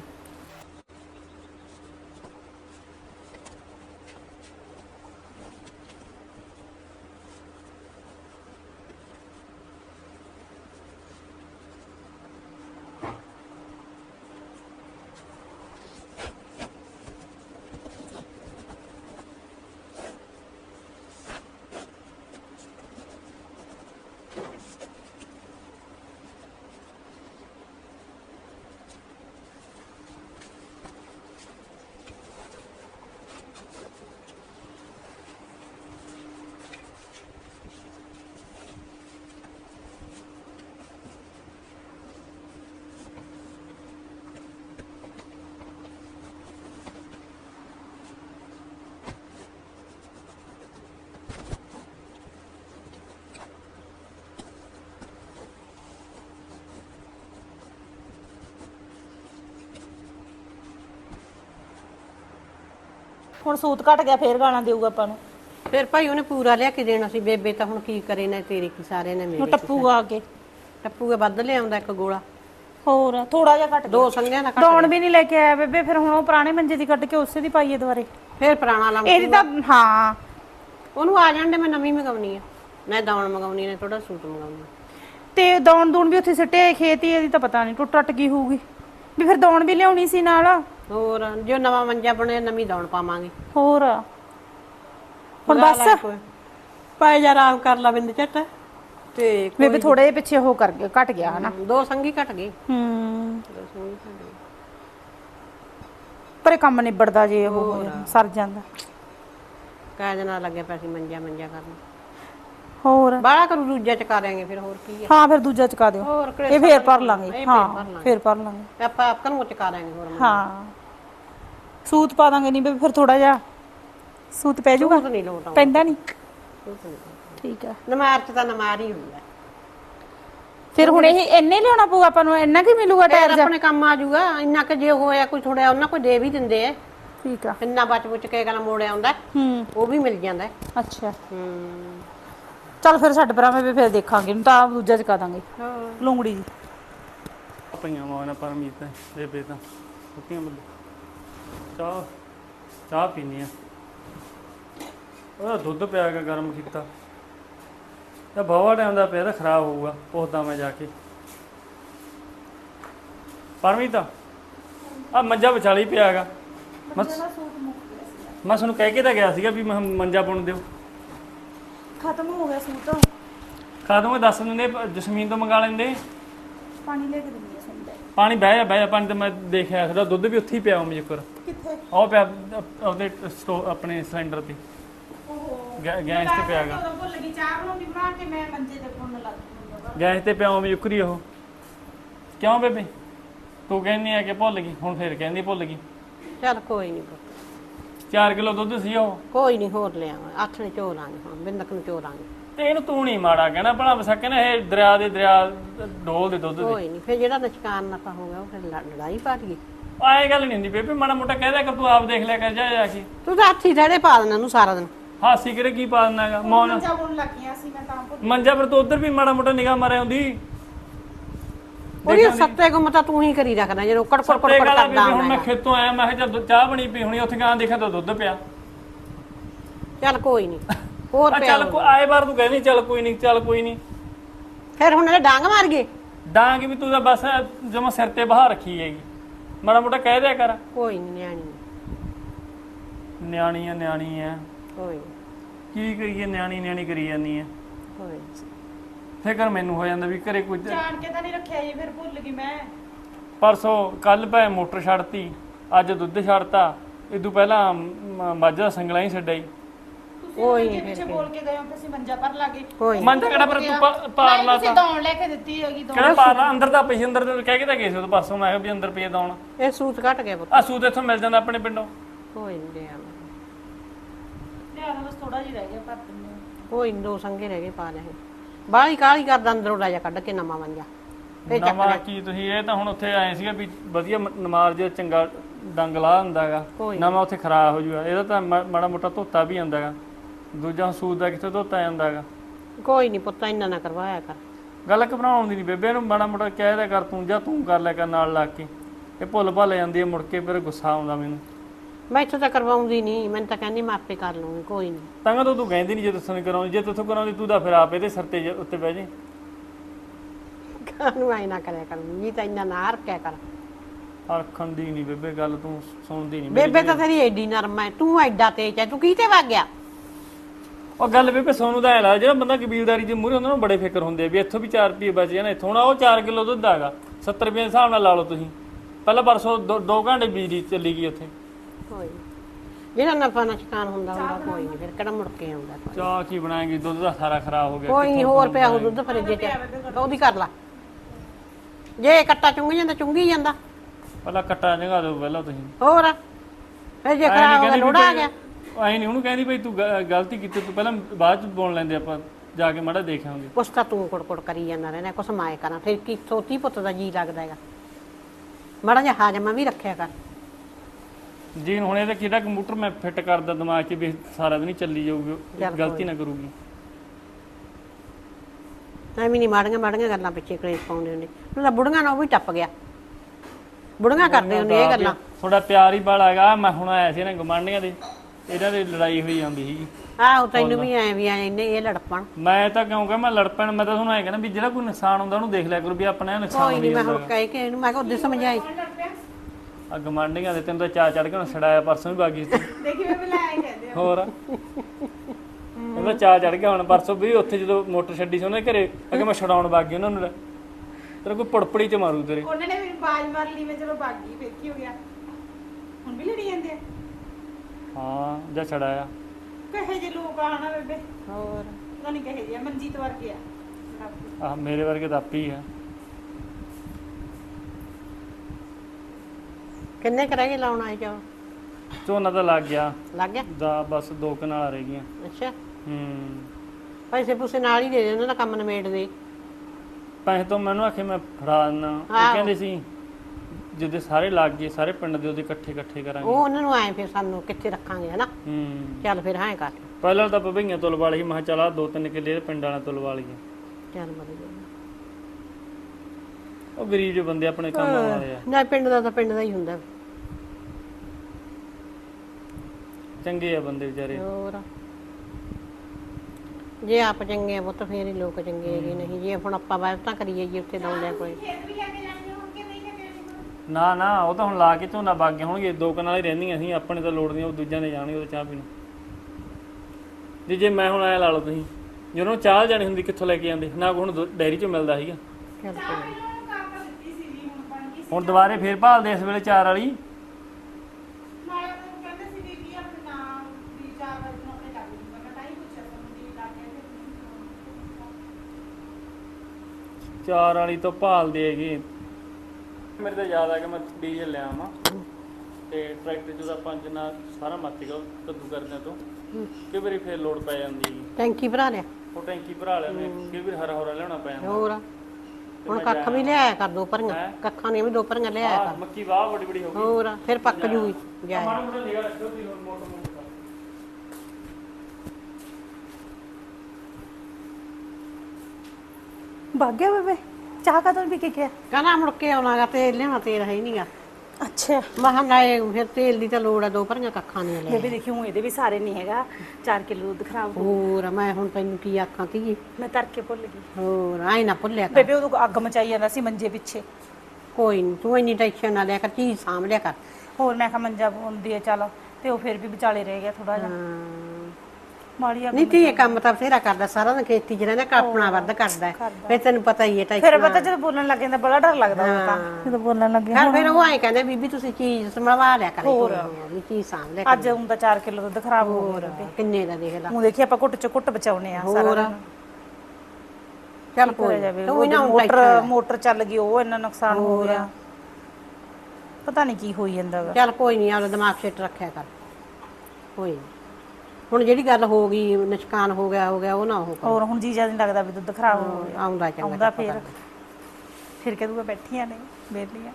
S2: ਹੁਣ ਸੂਤ ਘਟ ਗਿਆ ਫੇਰ ਗਾਣਾ ਦੇਊਗਾ ਆਪਾਂ ਨੂੰ।
S1: ਫਿਰ ਭਾਈ ਉਹਨੇ ਪੂਰਾ ਲਿਆ ਕੇ ਦੇਣਾ ਸੀ ਬੇਬੇ ਤਾਂ ਹੁਣ ਕੀ ਕਰੇ ਨਾ ਤੇਰੇ ਕੀ ਸਾਰੇ ਨੇ ਮੇਰੇ
S2: ਟੱਪੂਗਾ ਅੱਗੇ
S1: ਟੱਪੂਗਾ ਵੱਧ ਲਿਆਉਂਦਾ ਇੱਕ ਗੋਲਾ।
S2: ਹੋਰ ਥੋੜਾ ਜਿਹਾ ਘਟ ਗਿਆ
S1: ਦੋ ਸੰਗਿਆਂ ਦਾ ਘੱਟ
S4: ਡੌਣ ਵੀ ਨਹੀਂ ਲੈ ਕੇ ਆਇਆ ਬੇਬੇ ਫਿਰ ਹੁਣ ਉਹ ਪੁਰਾਣੇ ਮੰਜੇ ਦੀ ਕੱਢ ਕੇ ਉਸੇ ਦੀ ਪਾਈਏ ਦੁਬਾਰੇ।
S1: ਫਿਰ ਪੁਰਾਣਾ ਲੰਮ
S4: ਇਹਦੀ ਤਾਂ ਹਾਂ।
S1: ਉਹਨੂੰ ਆ ਜਾਣ ਦੇ ਮੈਂ ਨਵੀਂ ਮੰਗਾਉਣੀ ਆ। ਮੈਂ ਦੌਣ ਮੰਗਾਉਣੀ ਨੇ ਥੋੜਾ ਸੂਟ ਮੰਗਾਉਣਾ
S4: ਤੇ ਦੌਣ ਦੂਣ ਵੀ ਉੱਥੇ ਸਿੱਟੇ ਖੇਤੀ ਇਹਦੀ ਤਾਂ ਪਤਾ ਨਹੀਂ ਟੁੱਟ ਟੱਟ ਗਈ ਹੋਊਗੀ। ਵੀ ਫਿਰ ਦੌਣ ਵੀ ਲਿਆਉਣੀ ਸੀ ਨਾਲ।
S1: ਹੋਰ ਜੋ ਨਵਾਂ ਮੰਜਾ ਬਣੇ ਨਵੀਂ ਦੌਣ ਪਾਵਾਂਗੇ।
S4: ਹੋਰ? ਹੁਣ ਬਸ।
S1: ਕੋਈ। ਪਾਏ ਜਾ ਆਰਾਮ ਕਰ ਲਾ ਬਿੰਦ ਝੱਟ। ਤੇ
S4: ਬੇਬੇ ਥੋੜੇ ਜਿਹੇ ਪਿੱਛੇ ਹੋ ਕਰ ਗਿਆ ਘਟ ਗਿਆ ਹਨਾ।
S1: ਦੋ ਸੰਗੀ ਘਟ ਗਏ।
S4: ਹੂੰ।
S1: ਦੋ ਸੰਗੀ ਘਟ ਗਏ।
S4: ਪਰ ਇਹ ਕੰਮ ਨਿਬੜਦਾ ਜੇ ਉਹ ਹੋ ਜਾਂਦਾ, ਸਰ ਜਾਂਦਾ।
S1: ਕਾਜ ਨਾਲ ਲੱਗਿਆ ਪੈਸੇ ਮੰਜਾ ਮੰਜਾ ਕਰਨ।
S4: ਹੋਰ।
S1: ਬਾਹਲਾ ਕਰੂ ਦੂਜਾ ਚਕਾ ਦਿਆਂਗੇ ਫਿਰ ਹੋਰ ਕੀ ਆ।
S4: ਹਾਂ ਫਿਰ ਦੂਜਾ ਚੁਕਾ ਦਿਓ।
S1: ਹੋਰ ਕਿਹੜੇ
S4: ਇਹ ਫੇਰ ਭਰ ਲਾਂਗੇ।
S1: ਫੇਰ
S4: ਹਾਂ
S1: ਭਰ ਲਾਂਗੇ।
S4: ਫੇਰ ਭਰ ਲਾਂਗੇ।
S1: ਆਪਾਂ ਆਪ ਨੂੰ ਚਕਾ ਦਿਆਂਗੇ ਹੋਰ
S4: ਹਾਂ। ਸੂਤ ਪਾ ਦਾਂਗੇ ਨਹੀਂ ਬੇਬੇ ਫਿਰ ਥੋੜਾ ਜਿਹਾ। ਸੂਤ ਪੈ ਜਾਊਗਾ
S1: ਨਹੀਂ ਲੋਟ
S4: ਪੈਂਦਾ ਨਹੀਂ। ਠੀਕ ਆ।
S1: ਨਮਾਰ ਚ ਤਾਂ ਨਮਾਰ ਹੀ ਹੁੰਦਾ।
S4: ਫਿਰ ਹੁਣ ਇਹ ਇੰਨੇ ਲਿਆਉਣਾ ਪਊਗਾ ਆਪਾਂ ਨੂੰ ਇੰਨਾ ਕੀ ਮਿਲੂਗਾ ਟਾਇਰ ਜਾ?
S1: ਆਪਣੇ ਕੰਮ ਆ ਜਾਊਗਾ ਇੰਨਾ ਕਿ ਜੇ ਹੋਇਆ ਕੋਈ ਥੋੜਾ ਉਹਨਾਂ ਕੋਈ ਦੇ ਵੀ ਦਿੰਦੇ ਐ
S4: ਠੀਕ ਆ।
S1: ਇੰਨਾ ਬਚ ਬੁਚ ਕੇ ਗੱਲ ਮੋੜ ਆਉਂਦਾ
S4: ਹੂੰ।
S1: ਉਹ ਵੀ ਮਿਲ ਜਾਂਦਾ। ਹੈ।
S4: ਅੱਛਾ।
S1: ਹੂੰ।
S4: ਚੱਲ ਫਿਰ ਛੱਡ ਪਰਾਂ ਬੇਬੇ ਫਿਰ ਦੇਖਾਂਗੇ ਨੂੰ ਤਾਂ ਦੂਜਾ ਚੁਕਾ ਦਾਂਗੇ। ਲੂੰਗੜੀ ਜੀ
S3: ਪਈਆਂ ਮਾਂ ਪਰਮੀਤ ਤੇ ਬੇਬੇ ਤਾਂ ਸੁੱਤੀਆਂ ਬੱਲੇ ਚਾਹ ਚਾਹ ਪੀਣੀ ਆ। ਉਹਦਾ ਦੁੱਧ ਪਿਆ ਕੇ ਗਰਮ ਕੀਤਾ। ਤਾਂ ਬਾਵਾ ਟਾਈਮ ਦਾ ਪਿਆ ਤਾਂ ਖਰਾਬ ਹੋਊਗਾ ਪੁੱਛਦਾ ਮੈਂ ਜਾ ਕੇ। ਪਰਮੀਤ ਆ ਮੰਜਾ ਵਿਚਾਲੀ ਪਿਆਗਾ ਮੈਂ ਮੈਂ ਤੁਹਾਨੂੰ ਕਹਿ ਕੇ ਤਾਂ ਗਿਆ ਸੀਗਾ ਵੀ ਮੈਂ ਮੰਜਾ ਬੁਣ ਦਿਓ।
S2: ਖਤਮ ਹੋ ਗਿਆ ਸੂਤ
S3: ਖਾਦੋਂ ਦੱਸ ਦਿੰਦੇ ਪ- ਜਸਮੀਨ ਤੋਂ ਮੰਗਾ ਲੈਂਦੇ।
S2: ਪਾਣੀ ਲੈ ਕੇ ਦਿੰਦੀ ਆ ਸੁਣਦਾ
S3: ਪਾਣੀ ਬਹਿ ਜਾ ਬਹਿ ਜਾ ਪਾਣੀ ਤਾਂ ਮੈਂ ਦੇਖਿਆ ਖਦਾ ਦੁੱਧ ਵੀ ਉੱਥੇ ਹੀ ਪਿਆ ਮੇਜਕਰ
S2: ਕਿੱਥੇ?
S3: ਉਹ ਪਿਆ ਅ- ਉਹਦੇ ਸਟੋ ਆਪਣੇ ਸਿਲੰਡਰ ਤੇ। ਗੈ- ਗੈਸ ਤੇ ਪਿਆਗਾ
S2: ਉਦੋਂ ਭੁੱਲ ਗਈ ਚਾਹ ਬਣਾਉਣੀ ਬਣਾ ਕੇ ਮੈਂ ਮੰਜੇ ਤੇ ਪੁੰਨ ਲੱਗ ਗਈ
S3: ਗੈਸ ਤੇ ਪਿਆ ਮੈਂ ਯੁਕਰੀ ਉਹ। ਕਿਉਂ ਬੇਬੇ? ਤੂੰ ਕਹਿੰਦੀ ਆ ਕਿ ਭੁੱਲ ਗਈ ਹੁਣ ਫੇਰ ਕਹਿੰਦੀ ਭੁੱਲ ਗਈ।
S1: ਚੱਲ ਕੋਈ ਨਹੀਂ
S3: 4 ਕਿਲੋ ਦੁੱਧ ਸੀ ਉਹ।
S1: ਕੋਈ ਨਹੀਂ ਹੋਰ ਲਿਆਵਾਂ ਆਥਣੇ ਚੋ ਲਾਂਗੇ ਹੁਣ ਬਿੰਦਕ ਨੂੰ ਚੋ ਲਾਂਗੇ।
S3: ਤੇ ਇਹਨੂੰ ਤੂੰ ਨਹੀਂ ਮਾੜਾ ਕਹਿਣਾ ਭਲਾ ਬਸਕੇ ਨੇ ਇਹ ਦਰਿਆ ਦੇ ਦਰਿਆ ਡੋਲ ਦੇ ਦੁੱਧ ਦੇ।
S1: ਕੋਈ ਨਹੀਂ ਫਿਰ ਜਿਹੜਾ ਨਚਕਾਨ ਨਾ ਹੋਗਾ ਉਹ ਫਿਰ ਲੜ- ਲੜਾਈ ਪਾ ਗਈ
S3: ਆਏ ਗੱਲ ਨਹੀਂ ਹੁੰਦੀ ਬੇਬੇ ਮਾੜਾ ਮੋਟਾ ਕਹਿ ਦਿਆ ਕਰ ਤੂੰ ਆਪ ਦੇਖ ਲਿਆ ਕਰ ਜਾ ਜਾ ਕੇ।
S1: ਤੂੰ ਤਾਂ ਹੱਥੀ ਥੜੇ ਪਾ ਦੇਣਾ ਨੂੰ ਸਾਰਾ ਦਿਨ।
S3: ਹਾਸੀ ਕਰੇ ਕੀ ਪਾ ਦਿੰਦਾਗਾ ਮੌਨ।
S2: ਮੰਜਾ ਬੁਣ ਲੱਗੀਆਂ ਸੀ ਮੈਂ ਤਾਂ ਭੁੱਲ
S3: ਮੰਜਾ ਪਰ ਤੂੰ ਉਧਰ ਵੀ ਮਾੜਾ ਮੋਟਾ ਨਿਗਾਹ ਮਾਰਿਆ ਹੁੰਦੀ।
S1: ਉਹਦੀ ਸੱਤੇ ਗੁੰਮ ਤਾਂ ਤੂੰ ਹੀ ਕਰੀ ਰੱਖਦਾ ਜਦੋਂ ਕੜ ਕੜ ਕੜ ਕੜ ਕਰਦਾ
S3: ਹੁਣ ਮੈਂ ਖੇਤੋਂ ਆਇਆ ਮੈਂ ਕਿਹਾ ਚੱਲ ਚਾਹ ਬਣੀ ਪਈ ਹੋਣੀ ਉੱਥੇ ਗਾਂ ਦੇਖਿਆ ਤਾਂ ਦੁੱਧ ਪਿਆ।
S1: ਚੱਲ ਕੋਈ ਨਹੀਂ ਹੋਰ ਪਿਆ
S3: ਚੱਲ ਕੋ ਆਏ ਵਾਰ ਤੂੰ ਕਹਿੰਦੀ ਚੱਲ ਕੋਈ ਨਹੀਂ ਚੱਲ ਕੋਈ ਨਹੀਂ
S1: ਫਿਰ ਹੁਣ ਇਹਨੇ ਡਾਂਗ ਮਾਰ ਗਏ?
S3: ਡਾਂਗ ਵੀ ਤੂੰ ਤਾਂ ਬਸ ਜਮਾ ਸਿਰ ਤੇ ਬਹਾ ਰੱਖੀ ਹੈਗੀ। ਮਾੜਾ ਮੋਟਾ ਕਹਿ ਦਿਆ ਕਰ।
S1: ਕੋਈ ਨਹੀਂ ਨਿਆਣੀ
S3: ਨਿਆਣੀ ਆ ਨਿਆਣੀ ਆ।
S1: ਕੋਈ
S3: ਕੀ ਕਰੀਏ ਨਿਆਣੀ ਨਿਆਣੀ ਕਰੀ ਜਾਂਦੀ ਆ।
S1: ਕੋਈ ਨੀ।
S3: ਫਿਕਰ ਮੈਨੂੰ ਹੋ ਜਾਂਦਾ ਵੀ ਘਰੇ ਕੋਈ
S2: ਜਾਣ ਕੇ ਤਾਂ ਨਹੀਂ ਰੱਖਿਆ ਜੀ ਫਿਰ ਭੁੱਲ ਗਈ ਮੈਂ।
S3: ਪਰਸੋਂ ਕੱਲ ਪੈ ਮੋਟਰ ਛੱਡਤੀ ਅੱਜ ਦੁੱਧ ਛੱਡਤਾ ਇਦੋਂ ਪਹਿਲਾਂ ਮ- ਮੱਝ ਦਾ ਸੰਗਲਾ ਹੀ ਛੱਡਿਆ ਈ
S1: ਕੋਈ
S4: ਤੁਸੀਂ ਪਿੱਛੇ ਬੋਲ ਕੇ ਗਏ ਹੋ ਕਿ ਅਸੀਂ ਮੰਜਾ ਪਰ ਲਾਗੇ।
S1: ਕੋਈ
S3: ਮਨ ਤਾਂ ਕਿਹੜਾ ਪਰ ਤੂੰ ਪਾ- ਪਾਰ ਲਾ
S4: ਤੁਸੀਂ ਦੌਣ ਲੈ ਕੇ ਦਿੱਤੀ ਹੋਗੀ ਦੌਣ
S3: ਕਿਹੜਾ ਪਾਰ ਲਾ ਅੰਦਰ ਤਾਂ ਪਈ ਸੀ, ਅੰਦਰ ਤੇ ਕਹਿ ਕੇ ਤਾਂ ਗਏ ਸੀ ਉਹ ਤਾਂ ਪਰਸੋਂ ਮੈਂ ਕਿਹਾ ਵੀ ਅੰਦਰ ਪਈ ਦੌਣ
S1: ਇਹ ਸੂਤ ਘਟ ਗਿਆ ਪੁੱਤ।
S3: ਆ ਸੂਤ ਇੱਥੋਂ ਮਿਲ ਜਾਂਦਾ ਆਪਣੇ ਪਿੰਡੋਂ।
S1: ਕੋਈ ਨਹੀਂ ਲਿਆ ਮੈਂ।
S2: ਲਿਆ ਬਸ ਥੋੜਾ ਜਿਹਾ ਰਹਿ ਗਿਆ ਪਰ ਦਿੰਦੇ ਹਾਂ।
S1: ਕੋਈ ਨੀ, ਦੋ ਸੰਗੇ ਰਹਿ ਗਏ ਪਾ ਰਹੇ ਬਾਹਲੀ ਕਾਲੀ ਕਰਦਾ ਅੰਦਰੋਂ ਲੈ ਜਾ ਕੱਢ ਕੇ ਨਵਾਂ ਮੰਜਾ ਫੇਰ ਚੱਕ
S3: ਨਵਾਂ
S1: ਲੈ।
S3: ਕੀ ਤੁਸੀਂ ਇਹ ਤਾਂ ਹੁਣ ਉੱਥੇ ਆਏ ਸੀਗਾ ਵੀ ਵਧੀਆ ਮ- ਨਮਾਜ਼ ਜਿਹਾ ਚੰਗਾ ਡੰਗ ਲਾ ਹੁੰਦਾਗਾ
S1: ਕੋਈ
S3: ਨਵਾਂ ਉੱਥੇ ਖਰਾਬ ਹੋ ਜੂਗਾ। ਇਹਦਾ ਤਾਂ ਮ- ਮਾੜਾ ਮੋਟਾ ਧੋਤਾ ਵੀ ਜਾਂਦਾਗਾ ਦੂਜਾ ਸੂਤ ਦਾ ਕਿੱਥੇ ਧੋਤਾ ਜਾਂਦਾਗਾ
S1: ਕੋਈ ਨਹੀਂ ਪੁੱਤ ਇੰਨਾ ਨਾ ਕਰਵਾਇਆ ਕਰ।
S3: ਗੱਲ ਘਬਰਾਉਣ ਦੀ ਨਹੀਂ ਬੇਬੇ ਨੂੰ ਮਾੜਾ ਮੋਟਾ ਕਹਿ ਦਿਆ ਕਰ ਤੂੰ ਜਾਂ ਤੂੰ ਕਰ ਲਿਆ ਕਰ ਨਾਲ ਲਾ ਕੇ। ਇਹ ਭੁੱਲ ਭੱਲ ਜਾਂਦੀ ਹੈ ਮੁੜ ਕੇ ਫਿਰ ਗੁੱਸਾ ਆਉਂਦਾ ਮੈਨੂੰ।
S1: ਮੈਂ ਇੱਥੋਂ ਤਾਂ ਕਰਵਾਉਂਦੀ ਨਹੀਂ ਮੈਂ ਤਾਂ ਕਹਿੰਦੀ ਮੈਂ ਆਪੇ ਕਰ ਲੂੰਗੀ ਕੋਈ ਨਹੀਂ।
S3: ਤਾਂ ਤਾਂ ਤੂੰ ਕਹਿੰਦੀ ਨਹੀਂ ਜੇ ਤੂੰ ਕਰਾਉਂਦੀ ਜੇ ਤੂੰ ਕਰਾਉਂਦੀ ਤੂੰ ਤਾਂ ਫਿਰ ਆਪ ਇਹਦੇ ਸਿਰ ਤੇ ਜ- ਉੱਤੇ ਬਹਿ ਜੇ।
S1: ਕਾਹਨੂੰ ਐ ਨਾ ਕਰਿਆ ਕਰ ਜੀ ਤਾਂ ਇੰਨਾ ਨਾ ਹਰਕਿਆ ਕਰ।
S3: ਆਖਣ ਦੀ ਨਹੀਂ ਬੇਬੇ ਗੱਲ ਤੂੰ ਸੁਣਦੀ ਨਹੀਂ
S1: ਬੇਬੇ ਤਾਂ ਤੇਰੀ ਐਡੀ ਨਰਮ ਐ ਤੂੰ ਐਡਾ ਤੇਜ਼ ਐ ਤੂੰ ਕੀਤੇ ਵਗ ਗਿਆ
S3: ਉਹ ਗੱਲ ਬੇਬੇ ਸੋਨੂੰ ਦਾ ਐਲਾ ਜਿਹੜਾ ਬੰਦਾ ਕਬੀਲਦਾਰੀ ਦੇ ਮੂਹਰੇ ਹੁੰਦਾ ਨਾ ਬੜੇ ਫਿਕਰ ਹੁੰਦੇ ਆ ਵੀ ਇੱਥੋਂ ਵੀ 4 ਰੁਪਏ ਬਚ ਜਾਣਾ ਇੱਥੋਂ ਨਾ ਉਹ 4 ਕਿਲੋ ਦੁੱਧ ਆਗਾ 70 ਰੁਪਏ ਦੇ ਹਿਸਾਬ ਨਾਲ ਲਾ ਲਓ ਤੁਸੀਂ। ਪਹਿਲਾਂ ਪਰਸੋਂ 2 ਘੰਟੇ ਬਿਜਲੀ ਚੱਲੀ ਗਈ ਉੱਥੇ।
S1: ਕੋਈ ਨੀ। ਜਿਹੜਾ ਨਫਾ ਹੁੰਦਾ ਹੁੰਦਾ ਕੋਈ ਨਹੀਂ ਫਿਰ ਕਿਹੜਾ ਮੁੜ ਕੇ ਆਉਂਦਾ ਕੋਈ।
S3: ਚਾਹ ਕੀ ਬਣਾਏਗੀ? ਦੁੱਧ ਦਾ ਸਾਰਾ ਖਰਾਬ ਹੋ ਗਿਆ
S1: ਕੋਈ ਨਹੀਂ ਹੋਰ ਪਿਆ ਹੋ ਦੁੱਧ ਫਰਿੱਜ 'ਚ। ਉਹਦੀ ਕਰ ਲਾ। ਜੇ ਕੱਟਾ ਚੁੰਗ ਜਾਂਦਾ ਚੁੰਗੀ ਜਾਂਦਾ।
S3: ਪਹਿਲਾਂ ਕੱਟਾ ਜਗਾ ਦਿਓ ਪਹਿਲਾਂ ਤੁਸੀਂ।
S1: ਹੋਰ? ਫਿਰ ਜੇ ਖਰਾਬ ਹੋ ਗਿਆ ਲੋੜਾ ਆ ਗਿਆ।
S3: ਐ ਨਹੀਂ ਉਹਨੂੰ ਕਹਿੰਦੀ ਭਈ ਤੂੰ ਗ- ਗਲਤੀ ਕੀਤੀ ਤੂੰ ਪਹਿਲਾਂ ਬਾਅਦ ਚ ਬੋਲ ਲੈਂਦੇ ਆਪਾਂ ਜਾ ਕੇ ਮਾੜਾ ਦੇਖ ਆਉਂਗੇ
S1: ਕੁਛ ਤਾਂ ਤੂੰ ਕੁੜ-ਕੁੜ ਕਰੀ ਜਾਂਦਾ ਰਹਿਣਾ ਕੁਛ ਮਾਏ ਕਰਾਂ। ਫਿਰ ਕੀ ਥੋਤੀ ਪੁੱਤ ਦਾ ਜੀ ਲੱਗਦਾ ਹੈਗਾ। ਮਾੜਾ ਜਿਹਾ ਹਾਜਮਾ ਵੀ ਰੱਖਿਆ ਕਰ।
S3: ਜੀ ਹੁਣ ਇਹਦਾ ਕਿਹੜਾ ਕੰਪਿਊਟਰ ਮੈਂ ਫਿੱਟ ਕਰਦਾ ਦਿਮਾਗ 'ਚ ਵੀ ਸਾਰਾ ਦਿਨ ਹੀ ਚੱਲੀ ਜਾਊਗੀ
S1: ਚੱਲ
S3: ਗਲਤੀ ਨਾ ਕਰੂਗੀ।
S1: ਐਵੇਂ ਨਹੀਂ ਮਾੜੀਆਂ ਮਾੜੀਆਂ ਗੱਲਾਂ ਪਿੱਛੇ ਕਲੇਸ਼ ਪਾਉਂਦੇ ਹੁੰਦੇ। ਉਹ ਤਾਂ ਬੁੜੀਆਂ ਨਾਲ ਉਹ ਵੀ ਟੱਪ ਗਿਆ। ਬੁੜੀਆਂ ਕਰਦੇ ਹੁੰਦੇ ਇਹ ਗੱਲਾਂ।
S3: ਥੋੜਾ ਪਿਆਰ ਹੀ ਬਾਲਾ ਹੈਗਾ। ਮੈਂ ਹੁਣ ਆਇਆ ਸੀ ਨਾ ਗਮਾਂਡੀਆਂ ਦੇ। ਇਹਨਾਂ ਦੀ ਲੜਾਈ ਹੋਈ ਜਾਂਦੀ ਸੀਗੀ
S1: ਆਹੋ ਤੈਨੂੰ ਵੀ ਐ ਵੀ ਐ ਇਹਨੇ ਇਹ ਲੜਪਣ।
S3: ਮੈਂ ਤਾਂ ਕਿਉਂ ਕਹਾਂ ਮੈਂ ਲੜ ਪੈਣ ਮੈਂ ਤਾਂ ਤੁਹਾਨੂੰ ਐ ਕਹਿੰਦਾ ਵੀ ਜਿਹੜਾ ਕੋਈ ਨੁਕਸਾਨ ਹੁੰਦਾ ਉਹਨੂੰ ਦੇਖ ਲਿਆ ਕਰੋ ਵੀ ਆਪਣਾ ਨੁਕਸਾਨ
S1: ਕੋਈ ਨਹੀਂ ਮੈਂ ਹੁਣ ਕਹਿ ਕੇ ਇਹਨੂੰ ਮੈਂ ਕਿਹਾ ਉਹਦੇ ਸਮਝਾਈ।
S3: ਆ ਗਮਾਂਡੀਆਂ ਦੇ ਤੈਨੂੰ ਤਾਂ ਚਾ ਚੜ ਕੇ ਹੁਣ ਛੜਾਇਆ ਪਰਸੋਂ ਵੀ ਬਾਗੀ ਸੀ।
S4: ਦੇਖੀ ਮੈਂ ਬੁਲਾਇਆ ਕਹਿੰਦੇ
S3: ਹੋਰ? ਉਹਦਾ ਚਾ ਚੜ ਗਿਆ ਹੁਣ ਪਰਸੋਂ ਵੀ ਉੱਥੇ ਜਦੋਂ ਮੋਟਰ ਛੱਡੀ ਸੀ ਉਹਨੇ ਘਰੇ ਅਗੇ ਮੈਂ ਛਡਾਉਣ ਵਗ ਗਿਆ ਉਹਨਾਂ ਨੂੰ ਤੇਰੇ ਕੋਈ ਪੜਪੜੀ ਚ ਮਾਰੂ ਤੇਰੇ।
S4: ਉਹਨਾਂ ਨੇ ਮੈਨੂੰ ਬਾਜ ਮਾਰ ਲਈ ਮੈਂ ਚਲੋ ਬਾਗੀ ਫੇਰ ਕੀ ਹੋ ਗਿਆ। ਹੁਣ ਵੀ ਲੜੀ ਜਾਂਦੇ ਆ।
S3: ਹਾਂ ਜਾਂ ਛੜਾਇਆ
S4: ਕਹੇ ਜੇ ਲੋਕ ਆਣਾ ਬੇਬੇ?
S1: ਹੋਰ।
S4: ਪਤਾ ਨਹੀਂ ਕਹੇ ਜੇ ਮਨਜੀਤ ਵਰਗੇ ਆ।
S3: ਆਹ ਮੇਰੇ ਵਰਗੇ ਤਾਂ ਆਪੀ ਆ।
S1: ਕਿੰਨੇ ਕਰਾਂਗੇ ਲਾਉਣ ਆਏ ਜਾ
S3: ਝੋਨਾ ਤਾਂ ਲੱਗ ਗਿਆ।
S1: ਲੱਗ ਗਿਆ?
S3: ਦਾ ਬਸ ਦੋ ਕਨਾਲਾਂ ਰਹਿ ਗਈਆਂ।
S1: ਅੱਛਾ।
S3: ਹੂੰ।
S1: ਪੈਸੇ ਪੂਸੇ ਨਾਲ ਹੀ ਦੇ ਦੇ ਉਹਨਾਂ ਦਾ ਕੰਮ ਨਿਬੇੜ ਦੇ।
S3: ਪੈਸੇ ਤੋਂ ਮੈਨੂੰ ਆਖੇ ਮੈਂ ਫੜਾ ਦਿੰਦਾ। ਉਹ
S1: ਆਹੋ।
S3: ਕਹਿੰਦੇ ਸੀ ਜਿੱਦੇ ਸਾਰੇ ਲੱਗ ਗਏ ਸਾਰੇ ਪਿੰਡ ਦੇ ਉਹਦੇ ਇਕੱਠੇ ਇਕੱਠੇ ਕਰਾਂਗੇ।
S1: ਉਹ ਉਹਨਾਂ ਨੂੰ ਆਏ ਫਿਰ ਸਾਨੂੰ ਕਿੱਥੇ ਰੱਖਾਂਗੇ ਹਨਾ?
S3: ਹੂੰ।
S1: ਚੱਲ ਫਿਰ ਹਾਂ ਕਰ।
S3: ਪਹਿਲਾਂ ਤਾਂ ਭਈਆਂ ਤੁਲ ਵਾਲੀ ਸੀ ਮੈਂ ਕਿਹਾ ਚੱਲ ਆਹ ਦੋ ਤਿੰਨ ਕਿੱਲੇ ਪਿੰਡ ਵਾਲਾ ਤੁਲ ਵਾਲੀ ਆ।
S1: ਚੱਲ ਵਧੀਆ
S3: ਉਹ ਗਰੀਬ ਜਿਹੇ ਬੰਦੇ ਆਪਣੇ ਕੰਮ ਵਾਲੇ ਆ।
S1: ਨਾ ਪਿੰਡ ਦਾ ਤਾਂ ਪਿੰਡ ਦਾ ਹੀ ਹੁੰਦਾ।
S3: ਚੰਗੇ ਆ ਬੰਦੇ ਵਿਚਾਰੇ।
S1: ਹੋਰ। ਜੇ ਆਪ ਚੰਗੇ ਆ ਪੁੱਤ ਫੇਰ ਹੀ ਲੋਕ ਚੰਗੇ ਹੈਗੇ ਨਹੀਂ ਜੇ ਹੁਣ ਆਪਾਂ ਬਾਤ ਤਾਂ ਕਰੀਏ ਜੀ ਉੱਥੇ ਦੌੜਿਆ ਕੋਈ।
S3: ਨਾ ਨਾ ਉਹ ਤਾਂ ਹੁਣ ਲਾ ਕੇ ਝੋਨਾ ਵਗ ਗਏ ਹੋਣਗੇ ਦੋ ਕਨਾਲਾਂ ਰਹਿੰਦੀਆਂ ਸੀ ਆਪਣੇ ਤਾਂ ਲੋੜ ਨਹੀਂ ਉਹ ਦੂਜਿਆਂ ਨੇ ਜਾਣਗੇ ਉਹ ਚਾਹ ਪੀਣ। ਜੇ ਜੇ ਮੈਂ ਹੁਣ ਆਇਆ ਲਾ ਲਓ ਤੁਸੀਂ ਜਦੋਂ ਚਾਹ ਜਾਣੀ ਹੁੰਦੀ ਕਿੱਥੋਂ ਲੈ ਕੇ ਜਾਂਦੇ ਨਾ ਹੁਣ ਦੁ- ਡੈਰੀ ਚੋਂ ਮਿਲਦਾ ਸੀਗਾ।
S1: ਚੱਲ ਕੋਈ ਨੀ।
S4: ਉਹਨੂੰ ਹੁਣ
S3: ਦੁਬਾਰੇ ਫੇਰ ਭਾਲਦੇ ਇਸ ਵੇਲੇ ਚਾਰ ਵਾਲੀ। 4 ਵਾਲੀ ਤੋਂ ਭਾਲਦੀ ਹੈਗੀ। ਮੇਰੇ ਤਾਂ ਯਾਦ ਆ ਕਿ ਮੈਂ ਡੀਜ਼ਲ ਲਿਆ ਆਵਾਂ। ਤੇ ਟਰੈਕਟਰ ਜਿਹਦਾ ਪੰਜ ਨਾਲ ਸਾਰਾ ਮੱਚ ਗਿਆ ਕੱਦੂ ਕਰਦਿਆਂ ਤੋਂ। ਕਈ ਵਾਰੀ ਫੇਰ ਲੋਡ ਪੈ ਜਾਂਦੀ
S1: ਟੈਂਕੀ ਭਰਾ ਲਿਆ।
S3: ਉਹ ਟੈਂਕੀ ਭਰਾ ਲੈਂਦੇ ਕਈ ਵਾਰੀ ਹਰਾ ਹੋਰਾ ਲਿਆਉਣਾ ਪੈ ਜਾਂਦਾ।
S1: ਹੋਰ ਹੁਣ ਕੱਖ ਵੀ ਲਿਆਇਆ ਕਰ ਦੋ ਭਰੀਆਂ। ਕੱਖਾਂ ਨੇ ਵੀ ਦੋ ਭਰੀਆਂ ਲਿਆਇਆ ਕਰ।
S3: ਮੱਕੀ ਵਾਹ ਬੜੀ ਬੜੀ ਹੋ ਗਈ।
S1: ਹੋਰ ਫਿਰ ਪੱਕ ਜੂਗੀ। ਜਾਇ
S3: ਮਾੜਾ ਮੋਟਾ ਨਿਗਾ ਰੱਖਿਓ ਵੀ ਹੁਣ ਮੋਟਰ
S2: ਭਾਗਿਆ ਬੇਬੇ ਚਾਹ ਕਦੋਂ ਵੀ ਕੇ ਗਿਆ
S1: ਕਹਿੰਦਾ ਮੁੜ ਕੇ ਆਉਣਾਗਾ ਤੇਲ ਲਿਆਉਣਾ ਤੇਲ ਹੈ ਹੀ ਨਹੀਂਗਾ
S2: ਅੱਛਾ
S1: ਮਹਾਂ ਨਾਲੇ ਫਿਰ ਤੇਲ ਦੀ ਤਾਂ ਲੋੜ ਆ ਦੋ ਭਰੀਆਂ ਕੱਖਾਂ ਦੀਆਂ ਲੈ
S2: ਬੇਬੇ ਦੇਖੀ ਹੁਣ ਇਹਦੇ ਵੀ ਸਾਰੇ ਨਹੀਂ ਹੈਗਾ 4 ਕਿਲੋ ਦੁੱਧ ਖਰਾਬ ਹੋ
S1: ਹੋਰ ਮੈਂ ਹੁਣ ਤੈਨੂੰ ਕੀ ਆਖਾਂ ਤੀ
S2: ਮੈਂ ਤਰ ਕੇ ਭੁੱਲ ਗਈ
S1: ਹੋਰ ਆਈ ਨਾ ਭੁੱਲਿਆ ਕਰ
S2: ਬੇਬੇ ਉਦੋਂ ਅੱਗ ਮਚਾਈ ਜਾਂਦਾ ਸੀ ਮੰਜੇ ਪਿੱਛੇ
S1: ਕੋਈ ਨਹੀਂ ਤੂੰ ਇੰਨੀ ਟੈਨਸ਼ਨ ਨਾ ਲਿਆ ਕਰ ਚੀਜ਼ ਸਾਂਭ ਲਿਆ ਕਰ
S2: ਹੋਰ ਮੈਂ ਕਿਹਾ ਮੰਜਾ ਹੁੰਦੀ ਹੈ ਚੱਲ ਤੇ ਉਹ ਫਿਰ ਵੀ ਵਿਚਾਲੇ ਰਹਿ ਗਿਆ ਥੋੜਾ ਜਿਹਾ
S1: ਹਾਂ।
S2: ਮਾੜੀ ਆ
S1: ਨਹੀਂ ਧੀਏ ਕੰਮ ਤਾਂ ਬਥੇਰਾ ਕਰਦਾ ਸਾਰਾ ਦਿਨ ਖੇਤੀ 'ਚ ਰਹਿੰਦਾ ਕਾਪਣਾ ਵੱਧ ਕਰਦਾ। ਹੈ। ਫਿਰ ਤੈਨੂੰ ਪਤਾ ਹੀ ਹੈ ਤਾਂ
S2: ਫਿਰ ਪਤਾ ਜਦੋਂ ਬੋਲਣ ਲੱਗ ਜਾਂਦਾ ਬੜਾ ਡਰ ਲੱਗਦਾ ਉਹ ਤਾਂ। ਜਦੋਂ ਬੋਲਣ ਲੱਗੇ
S1: ਘਰ ਫਿਰ ਉਹ ਐਂ ਕਹਿੰਦੇ ਬੀਬੀ ਤੁਸੀਂ ਚੀਜ਼ ਸੰਭਾਲ ਲਿਆ ਕਰੇ ਵੀ ਚੀਜ਼ ਸਾਂਭ ਲਿਆ
S2: ਅੱਜ ਹੁਣ ਤਾਂ 4 ਕਿਲੋ ਦੁੱਧ ਖਰਾਬ ਹੋ ਗਿਆ
S1: ਕਰੋ। ਕਿੰਨੇ ਦਾ ਦੇਖ ਲਾ।
S2: ਹੁਣ ਦੇਖੀ ਆਪਾਂ ਘੁੱਟ ਚ ਘੁੱਟ ਬਚਾਉਨੇ ਆ ਸਾਰਾ
S1: ਹੋਰ। ਚੱਲ ਕੋਈ
S2: ਜਾਵੇ
S1: ਤੂੰ ਨਾ
S2: ਮੋਟਰ ਮੋਟਰ ਚੱਲ ਗਈ ਉਹ ਇੰਨਾ ਨੁਕਸਾਨ ਹੋ ਗਿਆ। ਪਤਾ ਨਹੀਂ ਕੀ ਹੋਈ ਜਾਂਦਾ ਵਾ।
S1: ਚੱਲ ਕੋਈ ਨਹੀਂ ਆਪਦਾ ਦਿਮਾਗ ਸੈੱਟ ਰੱਖਿਆ ਕਰ। ਕੋਈ ਨੀ। ਹੁਣ ਜਿਹੜੀ ਗੱਲ ਹੋ ਗਈ ਨੁਕਸਾਨ ਹੋ ਗਿਆ ਹੋ ਗਿਆ ਉਹ ਨਾ ਉਹ ਕਰ।
S2: ਹੋਰ ਹੁਣ ਜੀਜਾ ਨਹੀਂ ਲੱਗਦਾ ਵੀ ਦੁੱਧ ਖਰਾਬ ਹੋ ਗਿਆ।
S1: ਆਉਂਦਾ ਚੰਗਾ
S2: ਆਉਂਦਾ ਫਿਰ। ਫਿਰ ਕਹਦੂਗਾ ਬੈਠੀਆਂ ਨੇ ਬੇਲੀਆਂ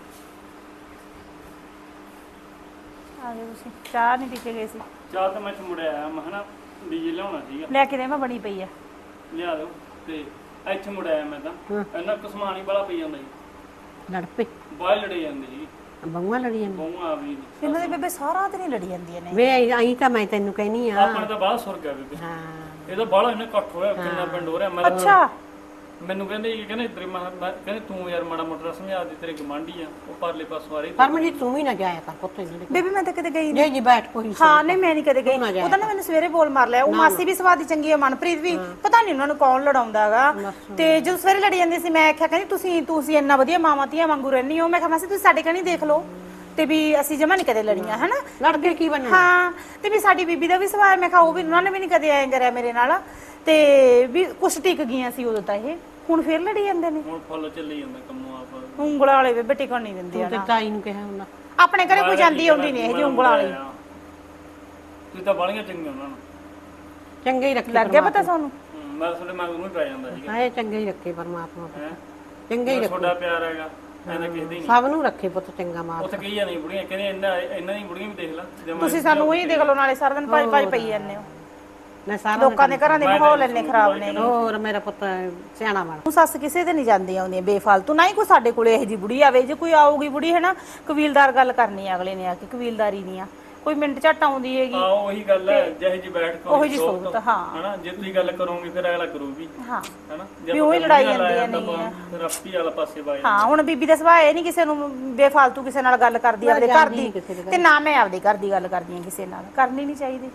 S2: ਆ। ਗਏ ਤੁਸੀਂ। ਚਾਹ ਨਹੀਂ ਪੀ ਕੇ ਗਏ ਸੀ?
S3: ਚਾਹ ਤਾਂ ਮੈਂ ਮੁੜਿਆ ਆਇਆ ਮੈਂ ਹਨਾ ਡੀਜੇ ਲਿਆਉਣਾ ਸੀਗਾ।
S2: ਲੈ ਕੇ ਦੇ ਮੈਂ ਬਣੀ ਪਈ ਆ।
S3: ਲਿਆ ਦਿਓ ਤੇ ਇੱਥੇ ਮੁੜਿਆ ਮੈਂ ਤਾਂ। ਇਹਨਾਂ ਕਸਮਾਨੀ ਵਾਲਾ ਪਈ ਜਾਂਦਾ ਜੀ।
S1: ਲੜ ਪਈ
S3: ਬਾਹਰ ਲੜੇ ਜਾਂਦੇ ਜੀ।
S1: ਬੰਗਵਾ ਲੜੀ ਜਾਂਦੀ
S3: ਬਹੁਆਂ ਆ ਵੀ
S2: ਇਹਨਾਂ ਦੇ ਬੇਬੇ ਸਾਰਾ ਦਿਨ ਹੀ ਲੜੀ ਜਾਂਦੀਆਂ ਨੇ।
S1: ਵੇ ਆਈ ਤਾਂ ਮੈਂ ਤੈਨੂੰ ਕਹਿਨੀ ਆ।
S3: ਆਪਣੇ ਤਾਂ ਬਾਹਰ ਸੁਰ ਗਿਆ ਬੀਬੀ।
S1: ਹਾਂ।
S3: ਇਹਦਾ ਬਾਹਲਾ ਇਹਨੇ ਇਕੱਠ ਹੋਇਆ ਕਿੰਨਾ ਪਿੰਡ ਹੋ ਰਿਹਾ ਮੈਂ ਤਾਂ-
S2: ਅੱਛਾ।
S3: ਮੈਨੂੰ ਕਹਿੰਦੇ ਜੀ ਕਹਿੰਦੇ ਇਧਰ ਮੈਂ ਮੈਂ- ਕਹਿੰਦੇ ਤੂੰ ਯਾਰ ਮਾੜਾ ਮੋਟਾ ਸਮਝਾ ਦੇ ਤੇਰੇ ਗਮਾਂਢੀ ਆ ਉਹ ਪਰਲੇ ਪਾਸੋਂ ਆ ਰਹੀ
S1: ਪਰਮਜੀਤ ਤੂੰ ਵੀ ਨਾ ਜਾਇਆ ਕਰ ਪੁੱਤ ਇਹਨਾਂ ਦੇ
S2: ਬੇਬੀ ਮੈਂ ਤਾਂ ਕਦੇ ਗਈ
S1: ਜੇ ਜੀ ਬੈਠ ਕੋਈ
S2: ਹਾਂ ਨਹੀਂ ਮੈਂ ਨਹੀਂ ਕਦੇ ਗਈ। ਉਹਦਾ ਨਾ ਮੈਨੂੰ ਸਵੇਰੇ ਬੋਲ ਮਾਰ ਲਿਆ। ਉਹ ਮਾਸੀ ਵੀ ਸਵਾਦੀ ਚੰਗੀ ਹੈ ਮਨਪ੍ਰੀਤ ਵੀ। ਪਤਾ ਨਹੀਂ ਉਹਨਾਂ ਨੂੰ ਕੌਣ ਲੜਾਉਂਦਾਗਾ। ਤੇ ਜਦੋਂ ਸਵੇਰੇ ਲੜੀ ਜਾਂਦੀ ਸੀ ਮੈਂ ਆਖਿਆ ਕਹਿੰਦੀ ਤੁਸੀਂ ਤੁਸੀਂ ਇੰਨਾ ਵਧੀਆ ਮਾਵਾਂ ਧੀਆਂ ਵਾਂਗੂ ਰਹਿੰਦੀ ਹੋ। ਮੈਂ ਕਿਹਾ ਮਾਸੀ ਤੁਸੀਂ ਸਾਡੇ ਕਣੀ ਦੇਖ ਲਓ ਤੇ ਵੀ ਅਸੀਂ ਜਮਾ ਨਹੀਂ ਕਦੇ ਲੜੀਆਂ ਹਨਾ?
S1: ਲੜ ਕੇ ਕੀ ਬਣਨਾ?
S2: ਹਾਂ ਤੇ ਵੀ ਸਾਡੀ ਬੀਬੀ ਦਾ ਵੀ ਸਵਾਲ ਮੈਂ ਕਿਹਾ ਉਹ ਵੀ ਉਹਨਾਂ ਨੇ ਵੀ ਨਹੀਂ ਕਦੇ ਐਂ ਕਰਿਆ ਮੇਰੇ ਨਾਲ। ਤੇ ਵੀ ਕੁਛ ਟਿਕ ਗਈਆਂ ਸੀ ਉਦੋਂ ਤਾਂ ਇਹ। ਹੁਣ ਫੇਰ ਲੜੀ ਜਾਂਦੇ ਨੇ।
S3: ਹੁਣ ਫੁੱਲ ਚੱਲੀ ਜਾਂਦਾ ਕੰਮੋਂ ਆਪ।
S2: ਉਂਗਲਾਂ ਵਾਲੇ ਬੇਬੇ ਟਿਕਣ ਨਹੀਂ ਦਿੰਦੇ
S1: ਤੇ ਤਾਈ ਨੂੰ ਕਿਹਾ ਹੁੰਦਾ।
S2: ਆਪਣੇ ਘਰੇ ਕੋਈ ਜਾਂਦੀ ਆਉਂਦੀ ਨਹੀਂ ਇਹ ਜੀ ਉਂਗਲਾਂ ਵਾਲੀ।
S3: ਤੂੰ ਤਾਂ ਬਾਲੀਆਂ ਚੰਗੀਆਂ ਉਹਨਾਂ ਨੂੰ।
S1: ਚੰਗੇ ਹੀ ਰੱਖੇ
S2: ਲੱਗ ਗਿਆ ਪਤਾ ਤੁਹਾਨੂੰ?
S3: ਮੈਂ ਤੁਹਾਡੇ ਮਗਰ ਨੂੰ ਹੀ ਪੈ ਜਾਂਦਾ ਸੀਗਾ।
S1: ਹਾਏ ਚੰਗੇ ਹੀ ਰੱਖੇ ਪਰਮਾਤਮਾ
S3: ਹੈ?
S1: ਚੰਗੇ ਹੀ ਰੱਖੇ।
S3: ਤੁਹਾਡਾ ਪਿਆਰ ਹੈਗਾ ਐਂਦਾ ਕਿਸੇ ਦੀ ਨਹੀਂ।
S1: ਸਭ ਨੂੰ ਰੱਖੇ ਪੁੱਤ ਚੰਗਾ ਮਾਰ
S3: ਉੱਥੇ ਕਹੀ ਜਾਂਦੀ ਬੁੜੀਆਂ ਕਹਿੰਦੇ ਇਹਨਾਂ ਇਹਨਾਂ ਦੀ ਬੁੜੀਆਂ ਵੀ ਦੇਖ ਲੈ
S2: ਤੁਸੀਂ ਸਾਨੂੰ ਉਹੀ ਦੇਖ ਲਓ ਨਾਲੇ ਸਾਰਾ ਦਿਨ ਭਾਈ ਭਾਈ ਪਈ ਜਾਂਦੇ ਹੋ।
S1: ਮੈਂ ਸਾਰਾ
S2: ਲੋਕਾਂ ਦੇ ਘਰਾਂ ਦੇ ਮਾਹੌਲ ਇੰਨੇ ਖਰਾਬ ਨੇ।
S1: ਹੋਰ ਮੇਰਾ ਪੁੱਤ ਸਿਆਣਾ ਬਣ।
S2: ਤੂੰ ਸੱਸ ਕਿਸੇ ਦੇ ਨਹੀਂ ਜਾਂਦੀ ਆਉਂਦੀ ਬੇਫਾਲਤੂ। ਨਾ ਹੀ ਕੋਈ ਸਾਡੇ ਕੋਲੇ ਇਹੋ ਜੀ ਬੁੜੀ ਆਵੇ ਜੇ ਕੋਈ ਆਊਗੀ ਬੁੜੀ ਹੈ ਨਾ ਕਬੀਲਦਾਰ ਗੱਲ ਕਰਨੀ ਆ ਅਗਲੇ ਨੇ ਆ ਕੇ ਕਬੀਲਦਾਰੀ ਦੀਆਂ ਕੋਈ ਮਿੰਟ ਝੱਟ ਆਉਂਦੀ ਹੈਗੀ।
S3: ਹਾਂ ਉਹੀ ਗੱਲ ਹੈ ਜਿਹੇ ਜੀ ਬੈਠ ਕੇ
S2: ਉਹੀ ਜੀ ਸੋਚ ਹਾਂ।
S3: ਹਨਾ ਜੇ ਤੁਸੀਂ ਗੱਲ ਕਰੋਗੇ ਫਿਰ ਅਗਲਾ ਕਰੂਗੀ।
S2: ਹਾਂ।
S3: ਹਨਾ
S2: ਵੀ ਉਹੀ ਲੜਾਈ ਜਾਂਦੀ
S3: ਜਾਂਦੀਆਂ
S2: ਹੈ
S3: ਨਹੀਂ ਫਿਰ ਆਪੀ ਵਾਲਾ ਪਾਸੇ ਵਾਏ।
S2: ਹਾਂ ਹੁਣ ਬੀਬੀ ਦਾ ਸੁਭਾਅ ਇਹ ਨਹੀਂ ਕਿਸੇ ਨੂੰ ਬੇਫਾਲਤੂ ਕਿਸੇ ਨਾਲ ਗੱਲ ਕਰਦੀ ਆਪਦੇ ਘਰ ਦੀ। ਤੇ ਨਾ ਮੈਂ ਆਪਦੇ ਘਰ ਦੀ ਗੱਲ ਕਰਦੀ ਹਾਂ ਕਿਸੇ ਨਾਲ। ਕਰਨੀ ਨਹੀਂ ਚਾਹੀਦੀ।